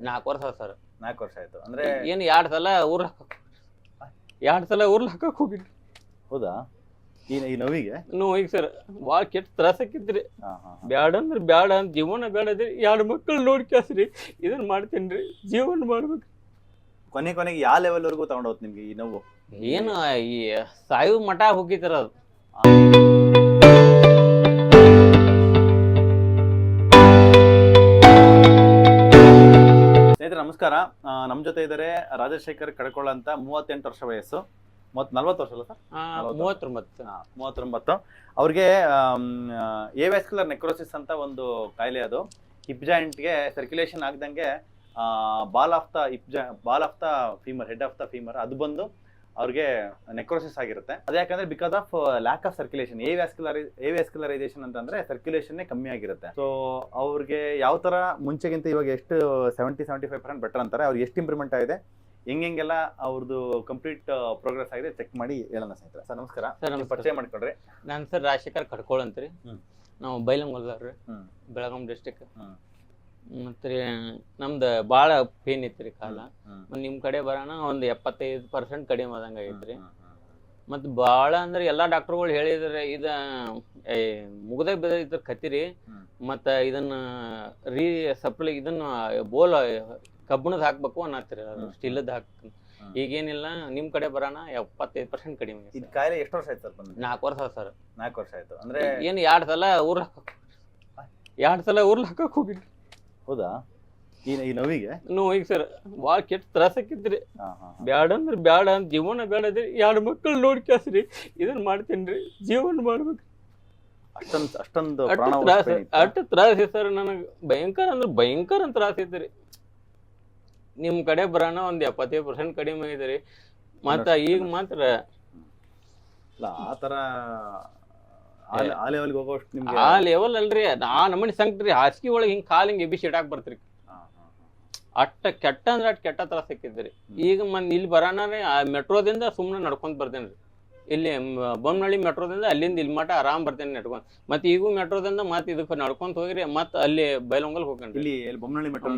ನಾಲ್ಕು ವರ್ಷ ಸರ್. ನಾಲ್ಕು ವರ್ಷ ಆಯ್ತು. ಅಂದ್ರೆ ಏನು ಎರಡು ಸಲ ಊರ್ ಎರಡು ಸಲ ಊರ್ಲ ಹಾಕಕ್ ಹೋಗಿದ್ರಿ ಹೌದಾ? ಈ ಈ ನೋವಿಗೆ? ನೋವು ಸರ್ ಭಾಳ ಕೆಟ್ಟ ತ್ರಾಸ ಆಕಿತ್ರಿ ಹಾ ಹಾ ಹಾ. ಬ್ಯಾಡ ಅಂದ್ರೆ ಬ್ಯಾಡ ಅಂತ ಜೀವನ ಬೇಡ ಅದ್ರಿ ಎರಡು ಮಕ್ಕಳು ನೋಡ್ಕ್ಯಾಸ್ರಿ ಇದನ್ನ ಮಾಡ್ತೇನ್ರಿ ಜೀವನ ಮಾಡ್ಬೇಕು. ಕೊನೆ ಕೊನೆಗೆ ಯಾವ ಲೆವೆಲ್ ವರೆಗೂ ತಗೊಂಡೋತ್ ನಿಮ್ಗೆ ಈ ನೋವು? ಏನು ಈ ಸಾಯು ಮಠ ಹೋಗಿತ್ತರ ಅದು. ಸ್ನೇಹಿತರೆ ನಮಸ್ಕಾರ. ನಮ್ಮ ನಮ್ ಜೊತೆ ಇದ್ದಾರೆ ರಾಜಶೇಖರ್ ಕಡ್ಕೊಳ್ಳ ಅಂತ ಮೂವತ್ತೆಂಟು ವರ್ಷ ವಯಸ್ಸು. ಮೂವತ್ ನಲ್ವತ್ತು ವರ್ಷ ಅಲ್ಲ ಸರ್. ಮೂವತ್ತೊಂಬತ್ತು. ಮೂವತ್ತೊಂಬತ್ತು. ಅವ್ರಿಗೆ ಎ ವ್ಯಾಸ್ಕ್ಯುಲರ್ ನೆಕ್ರೋಸಿಸ್ ಅಂತ ಒಂದು ಕಾಯಿಲೆ ಅದು. ಹಿಪ್ ಜಾಯಿಂಟ್ಗೆ ಸರ್ಕ್ಯುಲೇಷನ್ ಆಗ್ದಂಗೆ ಬಾಲ್ ಆಫ್ ದ ಹಿಪ್ ಜಾ ball of the femur head of the femur ಅದು ಬಂದು ಅವ್ರಿಗೆ ನೆಕ್ರೋಸಿಸ್ ಆಗಿರುತ್ತೆ. ಅದು ಯಾಕಂದ್ರೆ because of lack of circulation avascular avascularisation ಅಂತಂದ್ರೆ ಸರ್ಕ್ಯುಲೇಷನ್ ಕಮ್ಮಿ ಆಗಿರುತ್ತೆ. ಸೊ ಅವ್ರಿಗೆ ಯಾವ ತರ ಮುಂಚೆಗಿಂತ ಇವಾಗ ಎಷ್ಟು seventy seventy five percent better ಅಂತಾರೆ ಅವ್ರಿಗೆ ಎಷ್ಟು ಇಂಪ್ರೂವ್ಮೆಂಟ್ ಆಗಿದೆ ಹೆಂಗೆಲ್ಲ ಅವ್ರದ್ದು ಕಂಪ್ಲೀಟ್ ಪ್ರೋಗ್ರೆಸ್ ಆಗಿದೆ ಚೆಕ್ ಮಾಡಿ ಹೇಳೋಣ ಸ್ನೇಹಿತರೆ. ಸರ್ ನಮಸ್ಕಾರ. ಸರ್ ನಮ್ಮ ಪರಿಚಯ ಮಾಡ್ಕೊಳ್ರಿ. ನಾನು ಸರ್ ರಾಜಶೇಖರ್ ಕಡ್ಕೋಳ್ ಅಂತ್ರಿ. ನಾವು ಬೈಲಂಗ್ ಹ್ಮ್. ಬೆಳಗಾಂ ಡಿಸ್ಟಿಕ್. ಮತ್ತೆ ನಮ್ದ ನಮ್ದು ಭಾಳ ಪೇನ್ ಇತ್ತು ಕಾಲ ಮತ್ತ ನಿಮ್ಮ ಕಡೆ ಬರೋಣ ಒಂದು ಎಪ್ಪತ್ತೈದು ಪರ್ಸೆಂಟ್ ಕಡಿಮೆ ಆದಂಗ ಆಗೈತ್ರಿ ಮತ್ತೆ ಬಾಳ ಭಾಳ ಅಂದ್ರೆ ಎಲ್ಲಾ ಡಾಕ್ಟರ್ಗಳು ಹೇಳಿದ್ರೆ ಇದ ಮುಗ್ದಾಗ ಬಿದ್ದಿದ್ರ ಬಿದ್ದ ಕತ್ತಿರಿ ಮತ್ತ ಇದನ್ನ ರೀ ಸಪ್ಲಿ ಇದನ್ನ ಬೋಲ್ ಕಬ್ಬಿಣದ ಹಾಕ್ಬೇಕು ಅನ್ನತ್ರಿ ಅದು ಹ್ಮ್. ಸ್ಟೀಲದ್ ಹಾಕ್. ಈಗೇನಿಲ್ಲ ನಿಮ್ಮ ಕಡೆ ಬರೋಣ ಎಪ್ಪತ್ತೈದು ಪರ್ಸೆಂಟ್ ಕಡಿಮೆ ಇದು ಆಗೈತೆ ಕಾಯಿಲೆ ಎಷ್ಟು ವರ್ಷ ಆಯ್ತು ಸರ್ ಬಂದು ನಾಲ್ಕು ವರ್ಷ ಸರ್. ನಾಲ್ಕು ವರ್ಷ ಆಯ್ತು. ಅಂದ್ರೆ ಏನು ಎರಡು ಸಲ ಊರ್ ಹಾಕಕ್ ಎರಡು ಸಲ ಊರ್ಲ್ ಹಾಕಕ್ ಹೋಗಿದ್ರಿ. ಹೌದಾ? ಈ ಈ ನೋವಿಗೆ? ನೋವು ಸರ್ ಭಾಳ ಕೆಟ್ಟ ತ್ರಾಸಕ್ಕಿದ್ರಿ ಹಾ. ಬ್ಯಾಡ ಅಂದ್ರೆ ಬ್ಯಾಡ ಅಂತ ಜೀವನ ಬೇಡದ್ರಿ ಎರಡು ಮಕ್ಕಳು ನೋಡ್ಕ್ಯಾಸ್ರಿ ಇದನ್ನ ಮಾಡ್ತೇನ್ರಿ ಜೀವನ ಮಾಡ್ಬೇಕು. ಅಷ್ಟೊಂದು ಅಷ್ಟೊಂದು ಅಷ್ಟು ಪ್ರಾಣ ತ್ರಾಸ. ಅಷ್ಟು ತ್ರಾಸ ಸರ್ ನನಗೆ ಭಯಂಕರ ಅಂದ್ರೆ ಭಯಂಕರ ತ್ರಾಸ ಐತ್ರಿ ನಿಮ್ ಕಡೆ ಬರೋಣ ಒಂದ್ ಎಪ್ಪತ್ತೈದು ಪರ್ಸೆಂಟ್ ಕಡಿಮೆ ಐತ್ರಿ ಮತ್ತ ಈಗ ಮಾತ್ರ ಇಲ್ಲ ಆ ತರ ಆ- ಹೋಗೋಷ್ಟು ನಿಮ್ಗೆ ಆ ಲೆವೆಲ್ ಅಲ್ರಿ ನಾ ನಮನಿ ಸಂಕ್ರಿ ಹಾಸಿಗೆ ಒಳಗೆ ಹಿಂಗ್ ಕಾಲ್ ಹಿಂಗ್ ಎಬ್ಬಿಸಿ ಇಡಾಕ್ ಬರ್ತ್ರಿ. ಅಟ್ಟ ಕೆಟ್ಟ ಅಂದ್ರೆ ಅಟ್ ಕೆಟ್ಟ ತರ ಸಿಕ್ಕಿದ್ರಿ ಈಗ ಮನ್ ಇಲ್ಲಿ ಬರೋಣ ಆ ಮೆಟ್ರೋದಿಂದ ಸುಮ್ಮನೆ ನಡ್ಕೊಂತ ಬರ್ತೇನ್ರಿ ಇಲ್ಲಿ ಬೊಮ್ಮನಳ್ಳಿ ಬೊಮ್ಮನಹಳ್ಳಿ ಮೆಟ್ರೋದಿಂದ ಅಲ್ಲಿಂದ ಇಲ್ಲಿ ಮಟ ಆರಾಮ್ ಬರ್ತೇನೆ ನಡ್ಕೊಂಡ್ ಮತ್ತೆ ಈಗೂ ಮೆಟ್ರೋದಿಂದ ಮತ್ತೆ ಇದಕ್ಕೆ ನಡ್ಕೊಂತ ಹೋಗ್ರಿ ಮತ್ತೆ ಅಲ್ಲಿ ಬೈಲೊಂಗಲ್ ಹೋಗ್ಕೊಂಡ್ರಿ. ಇಲ್ಲಿ ಬೊಮ್ಮನಹಳ್ಳಿ ಮೆಟ್ರೋ